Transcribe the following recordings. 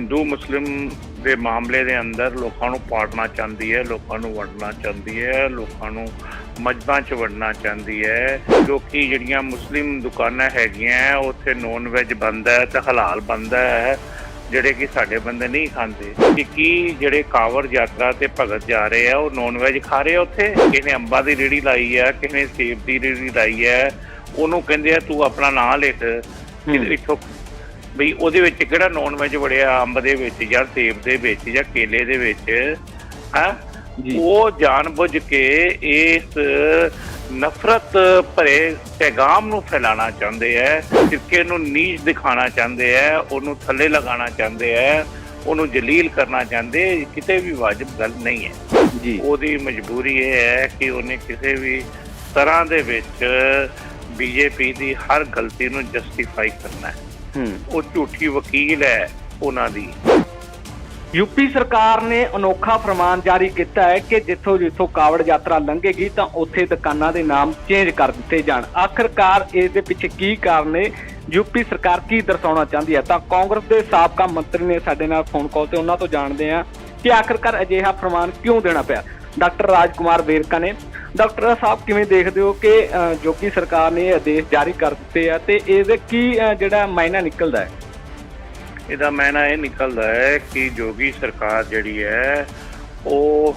ਹਿੰਦੂ ਮੁਸਲਿਮ ਦੇ ਮਾਮਲੇ ਦੇ ਅੰਦਰ ਲੋਕਾਂ ਨੂੰ ਪਾੜਨਾ ਚਾਹੁੰਦੀ ਹੈ ਲੋਕਾਂ ਨੂੰ ਵੰਡਣਾ ਚਾਹੁੰਦੀ ਹੈ ਲੋਕਾਂ ਨੂੰ ਮਜਬਾਂ 'ਚ ਵੰਡਣਾ ਚਾਹੁੰਦੀ ਹੈ। ਕਿਉਂਕਿ ਜਿਹੜੀਆਂ ਮੁਸਲਿਮ ਦੁਕਾਨਾਂ ਹੈਗੀਆਂ ਉੱਥੇ ਨੌਨ ਵੈਜ ਬੰਦਾ ਹੈ ਤੇ ਹਲਾਲ ਬੰਦਾ ਹੈ ਜਿਹੜੇ ਕਿ ਸਾਡੇ ਬੰਦੇ ਨਹੀਂ ਖਾਂਦੇ। ਕਿ ਕੀ ਜਿਹੜੇ ਕਾਵੜ ਯਾਤਰਾ ਤੇ ਭਗਤ ਜਾ ਰਹੇ ਆ ਉਹ ਨੌਨ ਵੈਜ ਖਾ ਰਹੇ ਆ ਉੱਥੇ। ਕਿਸੇ ਨੇ ਅੰਬਾਂ ਦੀ ਰੇੜੀ ਲਾਈ ਹੈ ਕਿਸੇ ਨੇ ਸੇਬ ਦੀ ਰੇੜੀ ਲਾਈ ਹੈ ਉਹਨੂੰ ਕਹਿੰਦੇ ਆ ਤੂੰ ਆਪਣਾ ਨਾਂ ਲਿਖ ਕਿ ਇੱਥੋਂ ਬਈ ਉਹਦੇ ਵਿੱਚ ਕਿਹੜਾ ਨੌਨ ਵੈਜ ਵੜਿਆ ਅੰਬ ਦੇ ਵਿੱਚ ਜਾਂ ਸੇਬ ਦੇ ਵਿੱਚ ਜਾਂ ਕੇਲੇ ਦੇ ਵਿੱਚ ਹਾਂ। ਉਹ ਜਾਣਬੁੱਝ ਕੇ ਇਸ ਨਫ਼ਰਤ ਭਰੇ ਪੈਗਾਮ ਨੂੰ ਫੈਲਾਉਣਾ ਚਾਹੁੰਦੇ ਹੈ ਸਿੱਕੇ ਨੂੰ ਨੀਚ ਦਿਖਾਉਣਾ ਚਾਹੁੰਦੇ ਹੈ ਉਹਨੂੰ ਥੱਲੇ ਲਗਾਉਣਾ ਚਾਹੁੰਦੇ ਹੈ ਉਹਨੂੰ ਜਲੀਲ ਕਰਨਾ ਚਾਹੁੰਦੇ ਕਿਤੇ ਵੀ ਵਾਜਬ ਗੱਲ ਨਹੀਂ ਹੈ ਜੀ। ਉਹਦੀ ਮਜਬੂਰੀ ਇਹ ਹੈ ਕਿ ਉਹਨੇ ਕਿਸੇ ਵੀ ਤਰ੍ਹਾਂ ਦੇ ਵਿੱਚ ਬੀਜੇਪੀ ਦੀ ਹਰ ਗਲਤੀ ਨੂੰ ਜਸਟੀਫਾਈ ਕਰਨਾ ਹੂੰ ਉਹ ਝੂਠੀ ਵਕੀਲ ਹੈ ਉਹਨਾਂ ਦੀ। ਯੂਪੀ ਸਰਕਾਰ ਨੇ ਅਨੋਖਾ ਫਰਮਾਨ ਜਾਰੀ ਕੀਤਾ ਹੈ ਕਿ ਜਿੱਥੋਂ ਜਿੱਥੋਂ ਕਾਵੜ ਯਾਤਰਾ ਲੰਘੇਗੀ ਤਾਂ ਉੱਥੇ ਦੁਕਾਨਾਂ ਦੇ ਨਾਮ ਚੇਂਜ ਕਰ ਦਿੱਤੇ ਜਾਣ। ਆਖਰਕਾਰ ਇਸ ਦੇ ਪਿੱਛੇ ਕੀ ਕਾਰਨ ਨੇ ਯੂਪੀ ਸਰਕਾਰ ਕੀ ਦਰਸਾਉਣਾ ਚਾਹੁੰਦੀ ਹੈ? ਤਾਂ ਕਾਂਗਰਸ ਦੇ ਸਾਬਕਾ ਮੰਤਰੀ ਨੇ ਸਾਡੇ ਨਾਲ ਫੋਨ ਕਾਲ ਤੇ ਉਹਨਾਂ ਤੋਂ ਜਾਣਦੇ ਹਾਂ ਕਿ ਆਖਰਕਾਰ ਅਜਿਹਾ ਫਰਮਾਨ ਕਿਉਂ ਦੇਣਾ ਪਿਆ? ਡਾਕਟਰ ਰਾਜਕੁਮਾਰ ਵੇਰਕਾ ਨੇ। ਡਾਕਟਰ ਸਾਹਿਬ ਕਿਵੇਂ ਦੇਖਦੇ ਹੋ ਕਿ ਅ, ਯੋਗੀ ਸਰਕਾਰ ਨੇ ਇਹ ਆਦੇਸ਼ ਜਾਰੀ ਕਰ ਦਿੱਤੇ ਆ ਤੇ ਇਹਦੇ ਕੀ ਜਿਹੜਾ ਮਾਇਨਾ ਨਿਕਲਦਾ ਹੈ? ਇਹਦਾ ਮੈਨਾ ਇਹ ਨਿਕਲਦਾ ਹੈ ਕਿ ਜੋਗੀ ਸਰਕਾਰ ਜਿਹੜੀ ਹੈ ਉਹ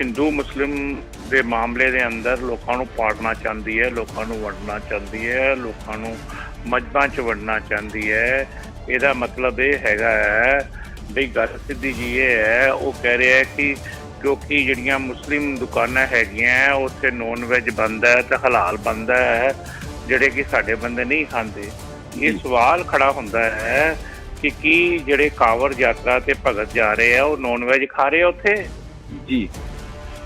ਹਿੰਦੂ ਮੁਸਲਿਮ ਦੇ ਮਾਮਲੇ ਦੇ ਅੰਦਰ ਲੋਕਾਂ ਨੂੰ ਪਾੜਨਾ ਚਾਹੁੰਦੀ ਹੈ ਲੋਕਾਂ ਨੂੰ ਵੰਡਣਾ ਚਾਹੁੰਦੀ ਹੈ ਲੋਕਾਂ ਨੂੰ ਮਜਬਾਂ 'ਚ ਵੰਡਣਾ ਚਾਹੁੰਦੀ ਹੈ। ਇਹਦਾ ਮਤਲਬ ਇਹ ਹੈਗਾ ਹੈ ਵੀ ਗੱਲ ਸਿੱਧੀ ਜੀ ਇਹ ਹੈ ਉਹ ਕਹਿ ਰਿਹਾ ਹੈ ਕਿ ਕਿਉਂਕਿ ਜਿਹੜੀਆਂ ਮੁਸਲਿਮ ਦੁਕਾਨਾਂ ਹੈਗੀਆਂ ਉੱਥੇ ਨੌਨ ਵੈਜ ਬੰਦਾ ਹੈ ਤੇ ਹਲਾਲ ਬੰਦਾ ਹੈ ਜਿਹੜੇ ਕਿ ਸਾਡੇ ਬੰਦੇ ਨਹੀਂ ਖਾਂਦੇ ਇਹ। ਸਵਾਲ ਖੜਾ ਹੁੰਦਾ ਹੈ ਕਿ ਕੀ ਜਿਹੜੇ ਕਾਵੜ ਯਾਤਰਾ ਤੇ ਭਗਤ ਜਾ ਰਹੇ ਆ ਉਹ ਨੌਨ ਵੈਜ ਖਾ ਰਹੇ ਆ ਉੱਥੇ ਜੀ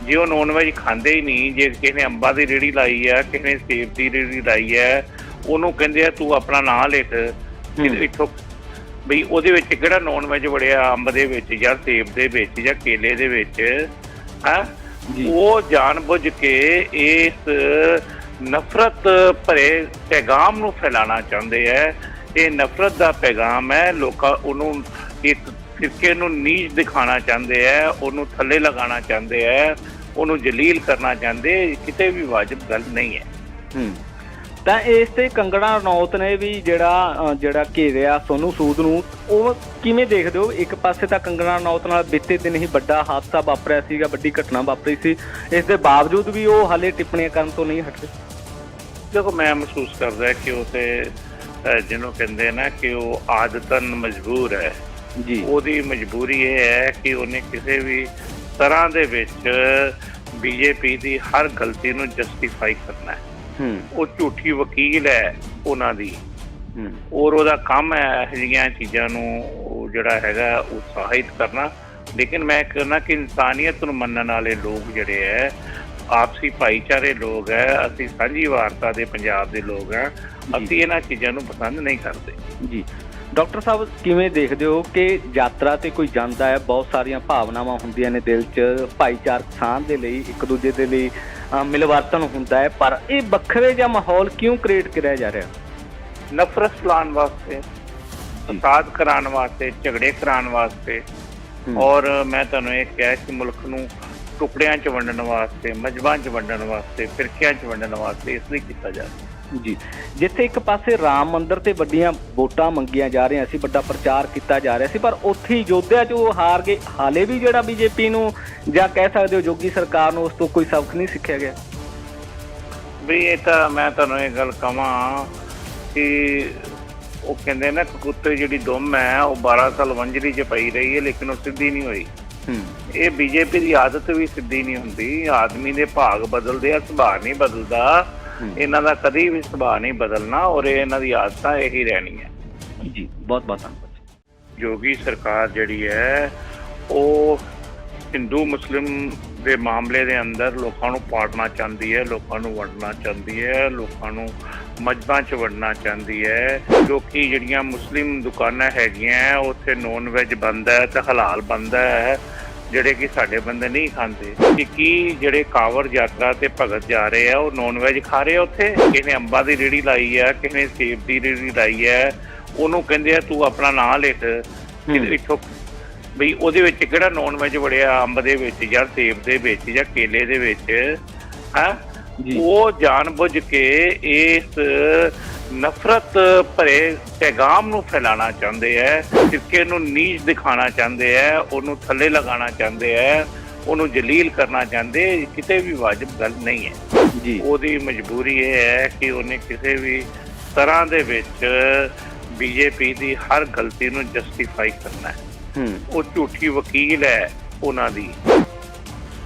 ਜੇ ਉਹ ਨੌਨ ਵੈਜ ਖਾਂਦੇ ਹੀ ਨਹੀਂ ਜੇ ਕਿਸੇ ਨੇ ਅੰਬਾਂ ਦੀ ਰੇੜੀ ਲਾਈ ਹੈ ਕਿਸੇ ਨੇ ਸੇਬ ਦੀ ਰੇੜੀ ਲਾਈ ਹੈ ਉਹਨੂੰ ਕਹਿੰਦੇ ਆ ਤੂੰ ਆਪਣਾ ਨਾਂ ਲਿਖ। ਇੱਥੋਂ ਬਈ ਉਹਦੇ ਵਿੱਚ ਕਿਹੜਾ ਨੌਨ ਵੈਜ ਵੜਿਆ ਅੰਬ ਦੇ ਵਿੱਚ ਜਾਂ ਸੇਬ ਦੇ ਵਿੱਚ ਜਾਂ ਕੇਲੇ ਦੇ ਵਿੱਚ ਹਾਂ। ਉਹ ਜਾਣਬੁੱਝ ਕੇ ਇਸ ਨਫ਼ਰਤ ਭਰੇ ਪੈਗਾਮ ਨੂੰ ਫੈਲਾਉਣਾ ਚਾਹੁੰਦੇ ਹੈ ਇਹ ਨਫ਼ਰਤ ਦਾ ਪੈਗਾਮ ਹੈ ਲੋਕਾਂ ਉਹਨੂੰ ਇੱਕ ਫਿਰਕੇ ਨੂੰ ਨੀਚ ਦਿਖਾਉਣਾ ਚਾਹੁੰਦੇ ਹੈ ਉਹਨੂੰ ਥੱਲੇ ਲਗਾਉਣਾ ਚਾਹੁੰਦੇ ਹੈ ਉਹਨੂੰ ਜਲੀਲ ਕਰਨਾ ਚਾਹੁੰਦੇ ਕਿਤੇ ਵੀ ਵਾਜਬ ਗੱਲ ਨਹੀਂ ਹੈ। ਹੂੰ। ਤਾਂ ਇਸ ਤੇ ਕੰਗਣਾ ਰਣੌਤ ਨੇ ਵੀ ਜਿਹੜਾ ਜਿਹੜਾ ਘੇਰਿਆ ਸੋਨੂ ਸੂਦ ਨੂੰ ਉਹ ਕਿਵੇਂ ਦੇਖਦੇ ਹੋ? ਇੱਕ ਪਾਸੇ ਤਾਂ ਕੰਗਣਾ ਰਣੌਤ ਨਾਲ ਬੀਤੇ ਦਿਨ ਹੀ ਵੱਡਾ ਹਾਦਸਾ ਵਾਪਰਿਆ ਸੀਗਾ ਵੱਡੀ ਘਟਨਾ ਵਾਪਰੀ ਸੀ। ਇਸ ਦੇ ਬਾਵਜੂਦ ਵੀ ਉਹ ਹਾਲੇ ਟਿੱਪਣੀਆਂ ਕਰਨ ਤੋਂ ਨਹੀਂ ਹਟਦੇ। ਦੇਖੋ ਮੈਂ ਮਹਿਸੂਸ ਕਰਦਾ ਕਿ ਉਹ ਤੇ ਜਿਹਨੂੰ ਕਹਿੰਦੇ ਨਾ ਕਿ ਉਹ ਆਦਤਨ ਮਜਬੂਰ ਹੈ। ਜੀ। ਉਹਦੀ ਮਜਬੂਰੀ ਇਹ ਹੈ ਕਿ ਉਹਨੇ ਕਿਸੇ ਵੀ ਤਰ੍ਹਾਂ ਦੇ ਵਿੱਚ ਬੀਜੇਪੀ ਦੀ ਹਰ ਗਲਤੀ ਨੂੰ ਜਸਟੀਫਾਈ ਕਰਨਾ ਹੂੰ। ਉਹ ਝੂਠੀ ਵਕੀਲ ਹੈ ਉਹਨਾਂ ਦੀ। ਹੂੰ। ਔਰ ਉਹਦਾ ਕੰਮ ਹੈ ਇਹੋ ਜਿਹੀਆਂ ਚੀਜ਼ਾਂ ਨੂੰ ਉਹ ਜਿਹੜਾ ਹੈਗਾ ਉਤਸ਼ਾਹਿਤ ਕਰਨਾ। ਲੇਕਿਨ ਮੈਂ ਕਹਿੰਦਾ ਕਿ ਇਨਸਾਨੀਅਤ ਨੂੰ ਮੰਨਣ ਵਾਲੇ ਲੋਕ ਜਿਹੜੇ ਹੈ ਆਪਸੀ ਭਾਈਚਾਰੇ ਲੋਕ ਹੈ ਅਸੀਂ ਸਾਂਝੀ ਵਾਰਤਾ ਦੇ ਪੰਜਾਬ ਦੇ ਲੋਕ ਹੈ ਅਸੀਂ ਇਹਨਾਂ ਚੀਜ਼ਾਂ ਨੂੰ ਪਸੰਦ ਨਹੀਂ ਕਰਦੇ। ਜੀ। ਡਾਕਟਰ ਸਾਹਿਬ ਕਿਵੇਂ ਦੇਖਦੇ ਹੋ ਕਿ ਯਾਤਰਾ ਤੇ ਕੋਈ ਜਾਂਦਾ ਹੈ? ਬਹੁਤ ਸਾਰੀਆਂ ਭਾਵਨਾਵਾਂ ਹੁੰਦੀਆਂ ਨੇ ਦਿਲ 'ਚ। ਭਾਈਚਾਰਕ ਸਾਂਝ ਦੇ ਲਈ ਇੱਕ ਦੂਜੇ ਦੇ ਲਈ ਮਿਲਵਰਤਨ ਹੁੰਦਾ ਹੈ। ਪਰ ਇਹ ਵੱਖਰੇ ਜਿਹਾ ਮਾਹੌਲ ਕਿਉਂ ਕ੍ਰੀਏਟ ਕਰਿਆ ਜਾ ਰਿਹਾ? ਨਫ਼ਰਤ ਫੈਲਾਉਣ ਵਾਸਤੇ ਫਸਾਦ ਕਰਾਉਣ ਵਾਸਤੇ ਝਗੜੇ ਕਰਾਉਣ ਵਾਸਤੇ। ਔਰ ਮੈਂ ਤੁਹਾਨੂੰ ਇਹ ਕਿਹਾ ਕਿ ਮੁਲਕ ਨੂੰ ਟੁਕੜਿਆਂ 'ਚ ਵੰਡਣ ਵਾਸਤੇ ਮਜਬਾਂ 'ਚ ਵੰਡਣ ਵਾਸਤੇ ਫਿਰਕਿਆਂ 'ਚ ਵੰਡਣ ਵਾਸਤੇ ਇਸ ਲਈ ਕੀਤਾ ਜਾ ਰਿਹਾ। ਜੀ। ਜਿੱਥੇ ਇੱਕ ਪਾਸੇ ਰਾਮ ਮੰਦਿਰ ਤੇ ਵੱਡੀਆਂ ਵੋਟਾਂ ਮੰਗੀਆਂ ਜਾ ਰਹੀਆਂ ਸੀ ਵੱਡਾ ਪ੍ਰਚਾਰ ਕੀਤਾ ਜਾ ਰਿਹਾ ਸੀ ਪਰ ਉੱਥੇ ਹੀ ਯੋਧਿਆ 'ਚ ਉਹ ਹਾਰ ਗਏ। ਹਾਲੇ ਵੀ ਜਿਹੜਾ ਬੀਜੇਪੀ ਨੂੰ ਜਾਂ ਕਹਿ ਸਕਦੇ ਹੋ ਜੋਗੀ ਸਰਕਾਰ ਨੂੰ ਉਸ ਤੋਂ ਕੋਈ ਸਬਕ ਨਹੀਂ ਸਿੱਖਿਆ ਗਿਆ। ਵੀ ਇਹ ਤਾਂ ਮੈਂ ਤੁਹਾਨੂੰ ਇਹ ਗੱਲ ਕਹਾਂ ਕਿ ਉਹ ਕਹਿੰਦੇ ਨਾ ਕਬੂਤਰ ਜਿਹੜੀ ਦੁੰਮ ਹੈ ਉਹ 12 ਸਾਲ ਵੰਜਰੀ 'ਚ ਪਈ ਰਹੀ ਹੈ ਲੇਕਿਨ ਉਹ ਸਿੱਧੀ ਨਹੀਂ ਹੋਈ। ਇਹ ਬੀਜੇਪੀ ਦੀ ਆਦਤ ਵੀ ਸਿੱਧੀ ਨਹੀਂ ਹੁੰਦੀ। ਆਦਮੀ ਦੇ ਭਾਗ ਬਦਲਦੇ ਆ ਸੁਭਾਅ ਨਹੀਂ ਬਦਲਦਾ। ਇਹਨਾਂ ਦਾ ਕਦੀ ਵੀ ਸੁਭਾਅ ਨਹੀਂ ਬਦਲਣਾ ਔਰ ਇਹ ਇਹਨਾਂ ਦੀ ਆਦਤਾਂ ਇਹੀ ਰਹਿਣੀਆਂ। ਜੀ ਬਹੁਤ ਬਹੁਤ ਧੰਨਵਾਦ ਜੋਗੀ ਸਰਕਾਰ ਜਿਹੜੀ ਹੈ ਉਹ ਹਿੰਦੂ ਮੁਸਲਿਮ ਦੇ ਮਾਮਲੇ ਦੇ ਅੰਦਰ ਲੋਕਾਂ ਨੂੰ ਪਾੜਨਾ ਚਾਹੁੰਦੀ ਹੈ ਲੋਕਾਂ ਨੂੰ ਵੰਡਣਾ ਚਾਹੁੰਦੀ ਹੈ ਲੋਕਾਂ ਨੂੰ ਮਜਬਾਂ 'ਚ ਵੰਡਣਾ ਚਾਹੁੰਦੀ ਹੈ। ਕਿਉਂਕਿ ਜਿਹੜੀਆਂ ਮੁਸਲਿਮ ਦੁਕਾਨਾਂ ਹੈਗੀਆਂ ਉੱਥੇ ਨੌਨ ਵੈਜ ਬੰਦਾ ਹੈ ਤੇ ਹਲਾਲ ਬੰਦਾ ਹੈ। ਜਿਹੜੇ ਕਿ ਸਾਡੇ ਬੰਦੇ ਨਹੀਂ ਖਾਂਦੇ ਕਿ ਕੀ ਜਿਹੜੇ ਕਾਵੜ ਯਾਤਰਾ ਤੇ ਭਗਤ ਜਾ ਰਹੇ ਆ ਉਹ ਨੌਨ ਵੈਜ ਖਾ ਰਹੇ ਆ ਉੱਥੇ? ਕਿਸੇ ਨੇ ਅੰਬਾਂ ਦੀ ਰੇੜੀ ਲਾਈ ਹੈ ਕਿਸੇ ਨੇ ਸੇਬ ਦੀ ਰੇੜੀ ਲਾਈ ਹੈ ਉਹਨੂੰ ਕਹਿੰਦੇ ਆ ਤੂੰ ਆਪਣਾ ਨਾਂ ਲਿਖ। ਇੱਥੋਂ ਵੀ ਉਹਦੇ ਵਿੱਚ ਕਿਹੜਾ ਨੌਨ ਵੈਜ ਵੜਿਆ ਅੰਬ ਦੇ ਵਿੱਚ ਜਾਂ ਸੇਬ ਦੇ ਵਿੱਚ ਜਾਂ ਕੇਲੇ ਦੇ ਵਿੱਚ? ਹਾਂ? ਉਹ ਜਾਣਬੁੱਝ ਕੇ ਇਸ ਨਫ਼ਰਤ ਭਰੇ ਪੈਗਾਮ ਨੂੰ ਫੈਲਾਉਣਾ ਚਾਹੁੰਦੇ ਹੈ ਸਿੱਕੇ ਨੂੰ ਨੀਚ ਦਿਖਾਉਣਾ ਚਾਹੁੰਦੇ ਹੈ ਉਹਨੂੰ ਥੱਲੇ ਲਗਾਉਣਾ ਚਾਹੁੰਦੇ ਹੈ ਉਹਨੂੰ ਜਲੀਲ ਕਰਨਾ ਚਾਹੁੰਦੇ ਕਿਤੇ ਵੀ ਵਾਜਬ ਗੱਲ ਨਹੀਂ ਹੈ ਜੀ। ਉਹਦੀ ਮਜਬੂਰੀ ਇਹ ਹੈ ਕਿ ਉਹਨੇ ਕਿਸੇ ਵੀ ਤਰ੍ਹਾਂ ਦੇ ਵਿੱਚ ਬੀਜੇਪੀ ਦੀ ਹਰ ਗਲਤੀ ਨੂੰ ਜਸਟੀਫਾਈ ਕਰਨਾ ਹੂੰ। ਉਹ ਝੂਠੀ ਵਕੀਲ ਹੈ ਉਹਨਾਂ ਦੀ।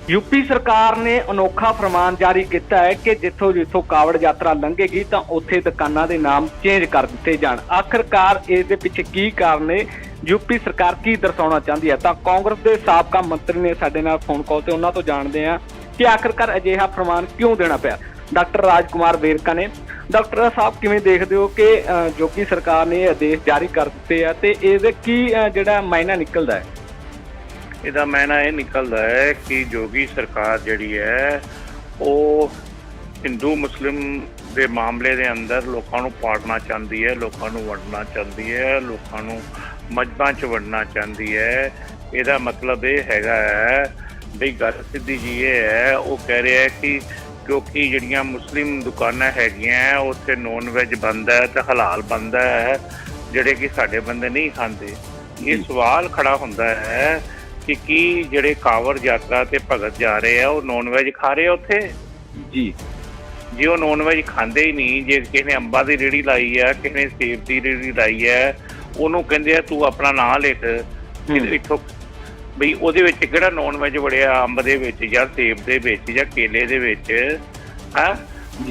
ਯੂਪੀ ਸਰਕਾਰ ਨੇ ਅਨੋਖਾ ਫਰਮਾਨ ਜਾਰੀ ਕੀਤਾ ਹੈ ਕਿ ਜਿੱਥੋਂ ਜਿੱਥੋਂ ਕਾਵੜ ਯਾਤਰਾ ਲੰਘੇਗੀ ਤਾਂ ਉੱਥੇ ਦੁਕਾਨਾਂ ਦੇ ਨਾਮ ਚੇਂਜ ਕਰ ਦਿੱਤੇ ਜਾਣ। ਆਖਰਕਾਰ ਇਸ ਦੇ ਪਿੱਛੇ ਕੀ ਕਾਰਨ ਨੇ ਯੂਪੀ ਸਰਕਾਰ ਕੀ ਦਰਸਾਉਣਾ ਚਾਹੁੰਦੀ ਹੈ? ਤਾਂ ਕਾਂਗਰਸ ਦੇ ਸਾਬਕਾ ਮੰਤਰੀ ਨੇ ਸਾਡੇ ਨਾਲ ਫੋਨ ਕਾਲ ਤੇ ਉਹਨਾਂ ਤੋਂ ਜਾਣਦੇ ਹਾਂ ਕਿ ਆਖਰਕਾਰ ਅਜਿਹਾ ਫਰਮਾਨ ਕਿਉਂ ਦੇਣਾ ਪਿਆ? ਡਾਕਟਰ ਰਾਜਕੁਮਾਰ ਵੇਰਕਾ ਨੇ। ਡਾਕਟਰ ਸਾਹਿਬ ਕਿਵੇਂ ਦੇਖਦੇ ਹੋ ਕਿ ਅ, ਯੋਗੀ ਸਰਕਾਰ ਨੇ ਇਹ ਆਦੇਸ਼ ਜਾਰੀ ਕਰ ਦਿੱਤੇ ਆ ਤੇ ਇਹਦੇ ਕੀ ਜਿਹੜਾ ਮਾਇਨਾ ਨਿਕਲਦਾ ਹੈ? ਇਹਦਾ ਮੈਨਾ ਇਹ ਨਿਕਲਦਾ ਹੈ ਕਿ ਜੋਗੀ ਸਰਕਾਰ ਜਿਹੜੀ ਹੈ ਉਹ ਹਿੰਦੂ ਮੁਸਲਿਮ ਦੇ ਮਾਮਲੇ ਦੇ ਅੰਦਰ ਲੋਕਾਂ ਨੂੰ ਪਾੜਨਾ ਚਾਹੁੰਦੀ ਹੈ ਲੋਕਾਂ ਨੂੰ ਵੰਡਣਾ ਚਾਹੁੰਦੀ ਹੈ ਲੋਕਾਂ ਨੂੰ ਮਜਬਾਂ 'ਚ ਵੰਡਣਾ ਚਾਹੁੰਦੀ ਹੈ। ਇਹਦਾ ਮਤਲਬ ਇਹ ਹੈਗਾ ਹੈ ਵੀ ਗੱਲ ਸਿੱਧੀ ਜੀ ਇਹ ਹੈ ਉਹ ਕਹਿ ਰਿਹਾ ਹੈ ਕਿ ਕਿਉਂਕਿ ਜਿਹੜੀਆਂ ਮੁਸਲਿਮ ਦੁਕਾਨਾਂ ਹੈਗੀਆਂ ਉੱਥੇ ਨੌਨ ਵੈਜ ਬੰਦ ਹੈ ਤੇ ਹਲਾਲ ਬੰਦ ਹੈ ਜਿਹੜੇ ਕਿ ਸਾਡੇ ਬੰਦੇ ਨਹੀਂ ਖਾਂਦੇ। ਇਹ ਸਵਾਲ ਖੜਾ ਹੁੰਦਾ ਹੈ ਕਿ ਕੀ ਜਿਹੜੇ ਕਾਵੜ ਯਾਤਰਾ ਤੇ ਭਗਤ ਜਾ ਰਹੇ ਆ ਉਹ ਨੌਨ ਵੈਜ ਖਾ ਰਹੇ ਆ ਉੱਥੇ? ਜੀ। ਜੇ ਉਹ ਨੌਨ ਵੈਜ ਖਾਂਦੇ ਹੀ ਨਹੀਂ। ਜੇ ਕਿਸੇ ਨੇ ਅੰਬਾਂ ਦੀ ਰੇੜੀ ਲਾਈ ਆ ਕਿਸੇ ਨੇ ਸੇਬ ਦੀ ਰੇੜੀ ਲਾਈ ਹੈ ਉਹਨੂੰ ਕਹਿੰਦੇ ਆ ਤੂੰ ਆਪਣਾ ਨਾਂ ਲਿਖ। ਇੱਥੋਂ ਵੀ ਉਹਦੇ ਵਿੱਚ ਕਿਹੜਾ ਨੌਨ ਵੈਜ ਵੜਿਆ ਅੰਬ ਦੇ ਵਿੱਚ ਜਾਂ ਸੇਬ ਦੇ ਵਿੱਚ ਜਾਂ ਕੇਲੇ ਦੇ ਵਿੱਚ? ਹਾਂ।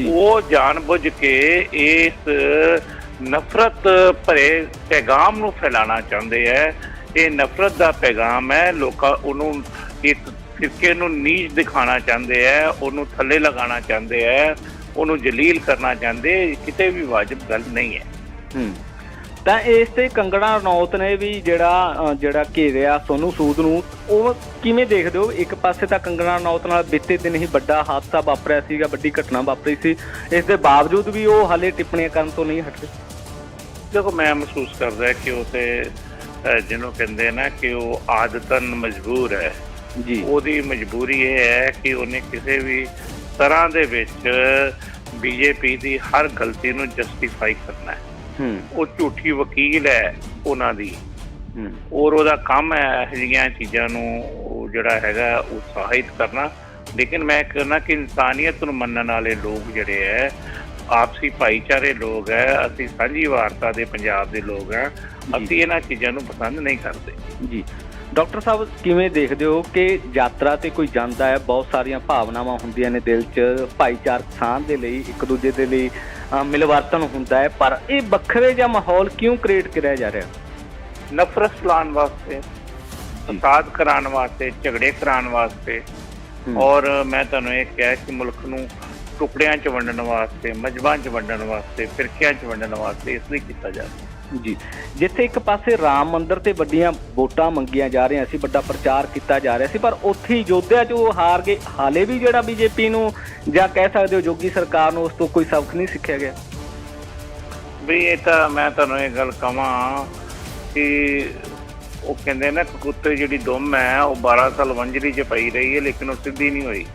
ਉਹ ਜਾਣਬੁੱਝ ਕੇ ਇਸ ਨਫ਼ਰਤ ਭਰੇ ਪੈਗਾਮ ਨੂੰ ਫੈਲਾਉਣਾ ਚਾਹੁੰਦੇ ਹੈ ਇਹ ਨਫ਼ਰਤ ਦਾ ਪੈਗਾਮ ਹੈ ਲੋਕਾਂ ਉਹਨੂੰ ਇੱਕ ਫਿਰਕੇ ਨੂੰ ਨੀਚ ਦਿਖਾਉਣਾ ਚਾਹੁੰਦੇ ਹੈ ਉਹਨੂੰ ਥੱਲੇ ਲਗਾਉਣਾ ਚਾਹੁੰਦੇ ਹੈ ਉਹਨੂੰ ਜਲੀਲ ਕਰਨਾ ਚਾਹੁੰਦੇ ਕਿਤੇ ਵੀ ਵਾਜਬ ਗੱਲ ਨਹੀਂ ਹੈ। ਹੂੰ। ਤਾਂ ਇਸ ਤੇ ਕੰਗਣਾ ਰਣੌਤ ਨੇ ਵੀ ਜਿਹੜਾ ਜਿਹੜਾ ਘੇਰਿਆ ਸੋਨੂ ਸੂਦ ਨੂੰ ਉਹ ਕਿਵੇਂ ਦੇਖਦੇ ਹੋ? ਇੱਕ ਪਾਸੇ ਤਾਂ ਕੰਗਣਾ ਰਣੌਤ ਨਾਲ ਬੀਤੇ ਦਿਨ ਹੀ ਵੱਡਾ ਹਾਦਸਾ ਵਾਪਰਿਆ ਸੀਗਾ ਵੱਡੀ ਘਟਨਾ ਵਾਪਰੀ ਸੀ। ਇਸ ਦੇ ਬਾਵਜੂਦ ਵੀ ਉਹ ਹਾਲੇ ਟਿੱਪਣੀਆਂ ਕਰਨ ਤੋਂ ਨਹੀਂ ਹਟਦੇ। ਦੇਖੋ ਮੈਂ ਮਹਿਸੂਸ ਕਰਦਾ ਕਿ ਉਹ ਤੇ ਜਿਹਨੂੰ ਕਹਿੰਦੇ ਨਾ ਕਿ ਉਹ ਆਦਤਨ ਮਜਬੂਰ ਹੈ। ਜੀ। ਉਹਦੀ ਮਜਬੂਰੀ ਇਹ ਹੈ ਕਿ ਉਹਨੇ ਕਿਸੇ ਵੀ ਤਰ੍ਹਾਂ ਦੇ ਵਿੱਚ ਬੀਜੇਪੀ ਦੀ ਹਰ ਗਲਤੀ ਨੂੰ ਜਸਟੀਫਾਈ ਕਰਨਾ ਹੈ। ਹੂੰ। ਉਹ ਝੂਠੀ ਵਕੀਲ ਹੈ ਉਹਨਾਂ ਦੀ। ਹੂੰ। ਔਰ ਉਹਦਾ ਕੰਮ ਹੈ ਇਹੋ ਜਿਹੀਆਂ ਚੀਜ਼ਾਂ ਨੂੰ ਉਹ ਜਿਹੜਾ ਹੈਗਾ ਉਤਸ਼ਾਹਿਤ ਕਰਨਾ। ਲੇਕਿਨ ਮੈਂ ਕਹਿੰਦਾ ਕਿ ਇਨਸਾਨੀਅਤ ਨੂੰ ਮੰਨਣ ਵਾਲੇ ਲੋਕ ਜਿਹੜੇ ਹੈ ਆਪਸੀ ਭਾਈਚਾਰੇ ਲੋਕ ਹੈ ਅਸੀਂ ਸਾਂਝੀ ਵਾਰਤਾ ਦੇ ਪੰਜਾਬ ਦੇ ਲੋਕ ਹੈ ਅਸੀਂ ਇਹਨਾਂ ਚੀਜ਼ਾਂ ਨੂੰ ਪਸੰਦ ਨਹੀਂ ਕਰਦੇ। ਜੀ। ਡਾਕਟਰ ਸਾਹਿਬ ਕਿਵੇਂ ਦੇਖਦੇ ਹੋ ਕਿ ਯਾਤਰਾ ਤੇ ਕੋਈ ਜਾਂਦਾ ਹੈ ਬਹੁਤ ਸਾਰੀਆਂ ਭਾਵਨਾਵਾਂ ਹੁੰਦੀਆਂ ਨੇ ਦਿਲ 'ਚ ਭਾਈਚਾਰਕ ਸਾਂਝ ਦੇ ਲਈ ਇੱਕ ਦੂਜੇ ਦੇ ਲਈ ਮਿਲਵਰਤਨ ਹੁੰਦਾ ਹੈ ਪਰ ਇਹ ਵੱਖਰੇ ਜਿਹਾ ਮਾਹੌਲ ਕਿਉਂ ਕ੍ਰੀਏਟ ਕਰਿਆ ਜਾ ਰਿਹਾ? ਨਫ਼ਰਤ ਫੈਲਾਉਣ ਵਾਸਤੇ ਫਸਾਦ ਕਰਾਉਣ ਵਾਸਤੇ ਝਗੜੇ ਕਰਾਉਣ ਵਾਸਤੇ। ਔਰ ਮੈਂ ਤੁਹਾਨੂੰ ਇਹ ਕਿਹਾ ਕਿ ਮੁਲਕ ਨੂੰ ਟੁਕੜਿਆਂ 'ਚ ਵੰਡਣ ਵਾਸਤੇ ਮਜਬਾਂ 'ਚ ਵੰਡਣ ਵਾਸਤੇ ਫਿਰਕਿਆਂ 'ਚ ਵੰਡਣ ਵਾਸਤੇ ਇਸ ਲਈ ਕੀਤਾ ਜਾ ਰਿਹਾ। ਜੀ ਜਿੱਥੇ ਇੱਕ ਪਾਸੇ ਰਾਮ ਮੰਦਿਰ ਤੇ ਵੱਡੀਆਂ ਵੋਟਾਂ ਮੰਗੀਆਂ ਜਾ ਰਹੀਆਂ ਸੀ ਵੱਡਾ ਪ੍ਰਚਾਰ ਕੀਤਾ ਜਾ ਰਿਹਾ ਸੀ ਪਰ ਉੱਥੇ ਹੀ ਯੋਧਿਆ 'ਚ ਉਹ ਹਾਰ ਗਏ। ਹਾਲੇ ਵੀ ਜਿਹੜਾ ਬੀਜੇਪੀ ਨੂੰ ਜਾਂ ਕਹਿ ਸਕਦੇ ਹੋ ਯੋਗੀ ਸਰਕਾਰ ਨੂੰ ਉਸ ਤੋਂ ਕੋਈ ਸਬਕ ਨਹੀਂ ਸਿੱਖਿਆ ਗਿਆ। ਵੀ ਇਹ ਤਾਂ ਮੈਂ ਤੁਹਾਨੂੰ ਇਹ ਗੱਲ ਕਹਾਂ ਕਿ ਉਹ ਕਹਿੰਦੇ ਨਾ ਕੁੱਤੇ ਜਿਹੜੀ ਦੁਮ ਹੈ ਉਹ 12 ਸਾਲ ਵੰਜਰੀ 'ਚ ਪਈ ਰਹੀ ਹੈ ਲੇਕਿਨ ਉਹ ਸਿੱਧੀ ਨਹੀਂ ਹੋਈ।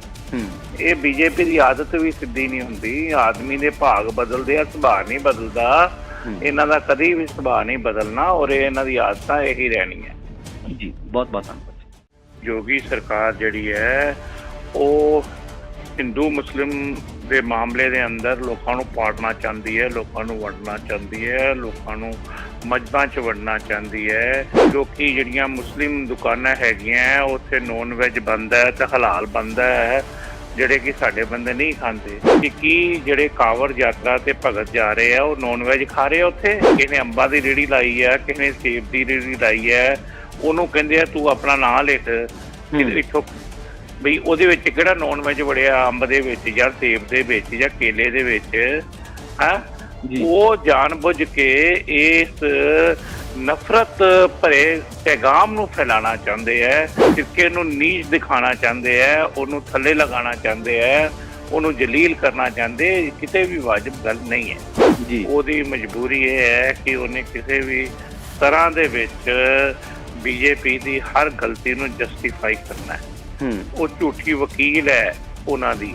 ਇਹ ਬੀਜੇਪੀ ਦੀ ਆਦਤ ਵੀ ਸਿੱਧੀ ਨਹੀਂ ਹੁੰਦੀ। ਆਦਮੀ ਦੇ ਭਾਗ ਬਦਲਦੇ ਆ ਸੁਭਾਅ ਨਹੀਂ ਬਦਲਦਾ। ਇਹਨਾਂ ਦਾ ਕਦੀ ਵੀ ਸੁਭਾਅ ਨਹੀਂ ਬਦਲਣਾ ਔਰ ਇਹ ਇਹਨਾਂ ਦੀ ਆਦਤਾਂ ਇਹੀ ਰਹਿਣੀਆਂ। ਜੀ ਬਹੁਤ ਬਹੁਤ ਧੰਨਵਾਦ ਜੋਗੀ ਸਰਕਾਰ ਜਿਹੜੀ ਹੈ ਉਹ ਹਿੰਦੂ ਮੁਸਲਿਮ ਦੇ ਮਾਮਲੇ ਦੇ ਅੰਦਰ ਲੋਕਾਂ ਨੂੰ ਪਾੜਨਾ ਚਾਹੁੰਦੀ ਹੈ ਲੋਕਾਂ ਨੂੰ ਵੰਡਣਾ ਚਾਹੁੰਦੀ ਹੈ ਲੋਕਾਂ ਨੂੰ ਮਜਬਾਂ 'ਚ ਵੰਡਣਾ ਚਾਹੁੰਦੀ ਹੈ। ਕਿਉਂਕਿ ਜਿਹੜੀਆਂ ਮੁਸਲਿਮ ਦੁਕਾਨਾਂ ਹੈਗੀਆਂ ਉੱਥੇ ਨੌਨ ਵੈਜ ਬੰਦ ਹੈ ਤੇ ਹਲਾਲ ਬੰਦ ਹੈ। ਜਿਹੜੇ ਕਿ ਸਾਡੇ ਬੰਦੇ ਨਹੀਂ ਖਾਂਦੇ ਕਿ ਕੀ ਜਿਹੜੇ ਕਾਵੜ ਯਾਤਰਾ ਤੇ ਭਗਤ ਜਾ ਰਹੇ ਆ ਉਹ ਨੌਨ ਵੈਜ ਖਾ ਰਹੇ ਆ ਉੱਥੇ ਕਿਸੇ ਨੇ ਅੰਬਾਂ ਦੀ ਰੇੜੀ ਲਾਈ ਹੈ ਕਿਸੇ ਨੇ ਸੇਬ ਦੀ ਰੇੜੀ ਲਾਈ ਹੈ ਉਹਨੂੰ ਕਹਿੰਦੇ ਆ ਤੂੰ ਆਪਣਾ ਨਾਂ ਲਿਖ। ਇੱਥੋਂ ਵੀ ਉਹਦੇ ਵਿੱਚ ਕਿਹੜਾ ਨੌਨ ਵੈਜ ਵੜਿਆ ਅੰਬ ਦੇ ਵਿੱਚ ਜਾਂ ਸੇਬ ਦੇ ਵਿੱਚ ਜਾਂ ਕੇਲੇ ਦੇ ਵਿੱਚ ਹਾਂ। ਉਹ ਜਾਣਬੁੱਝ ਕੇ ਇਸ ਨਫ਼ਰਤ ਭਰੇ ਪੈਗਾਮ ਨੂੰ ਫੈਲਾਉਣਾ ਚਾਹੁੰਦੇ ਹੈ ਸਿੱਕੇ ਨੂੰ ਨੀਚ ਦਿਖਾਉਣਾ ਚਾਹੁੰਦੇ ਹੈ ਉਹਨੂੰ ਥੱਲੇ ਲਗਾਉਣਾ ਚਾਹੁੰਦੇ ਹੈ ਉਹਨੂੰ ਜਲੀਲ ਕਰਨਾ ਚਾਹੁੰਦੇ ਕਿਤੇ ਵੀ ਵਾਜਬ ਗੱਲ ਨਹੀਂ ਹੈ ਜੀ। ਉਹਦੀ ਮਜਬੂਰੀ ਇਹ ਹੈ ਕਿ ਉਹਨੇ ਕਿਸੇ ਵੀ ਤਰ੍ਹਾਂ ਦੇ ਵਿੱਚ ਬੀਜੇਪੀ ਦੀ ਹਰ ਗਲਤੀ ਨੂੰ ਜਸਟੀਫਾਈ ਕਰਨਾ ਹੂੰ। ਉਹ ਝੂਠੀ ਵਕੀਲ ਹੈ ਉਹਨਾਂ ਦੀ।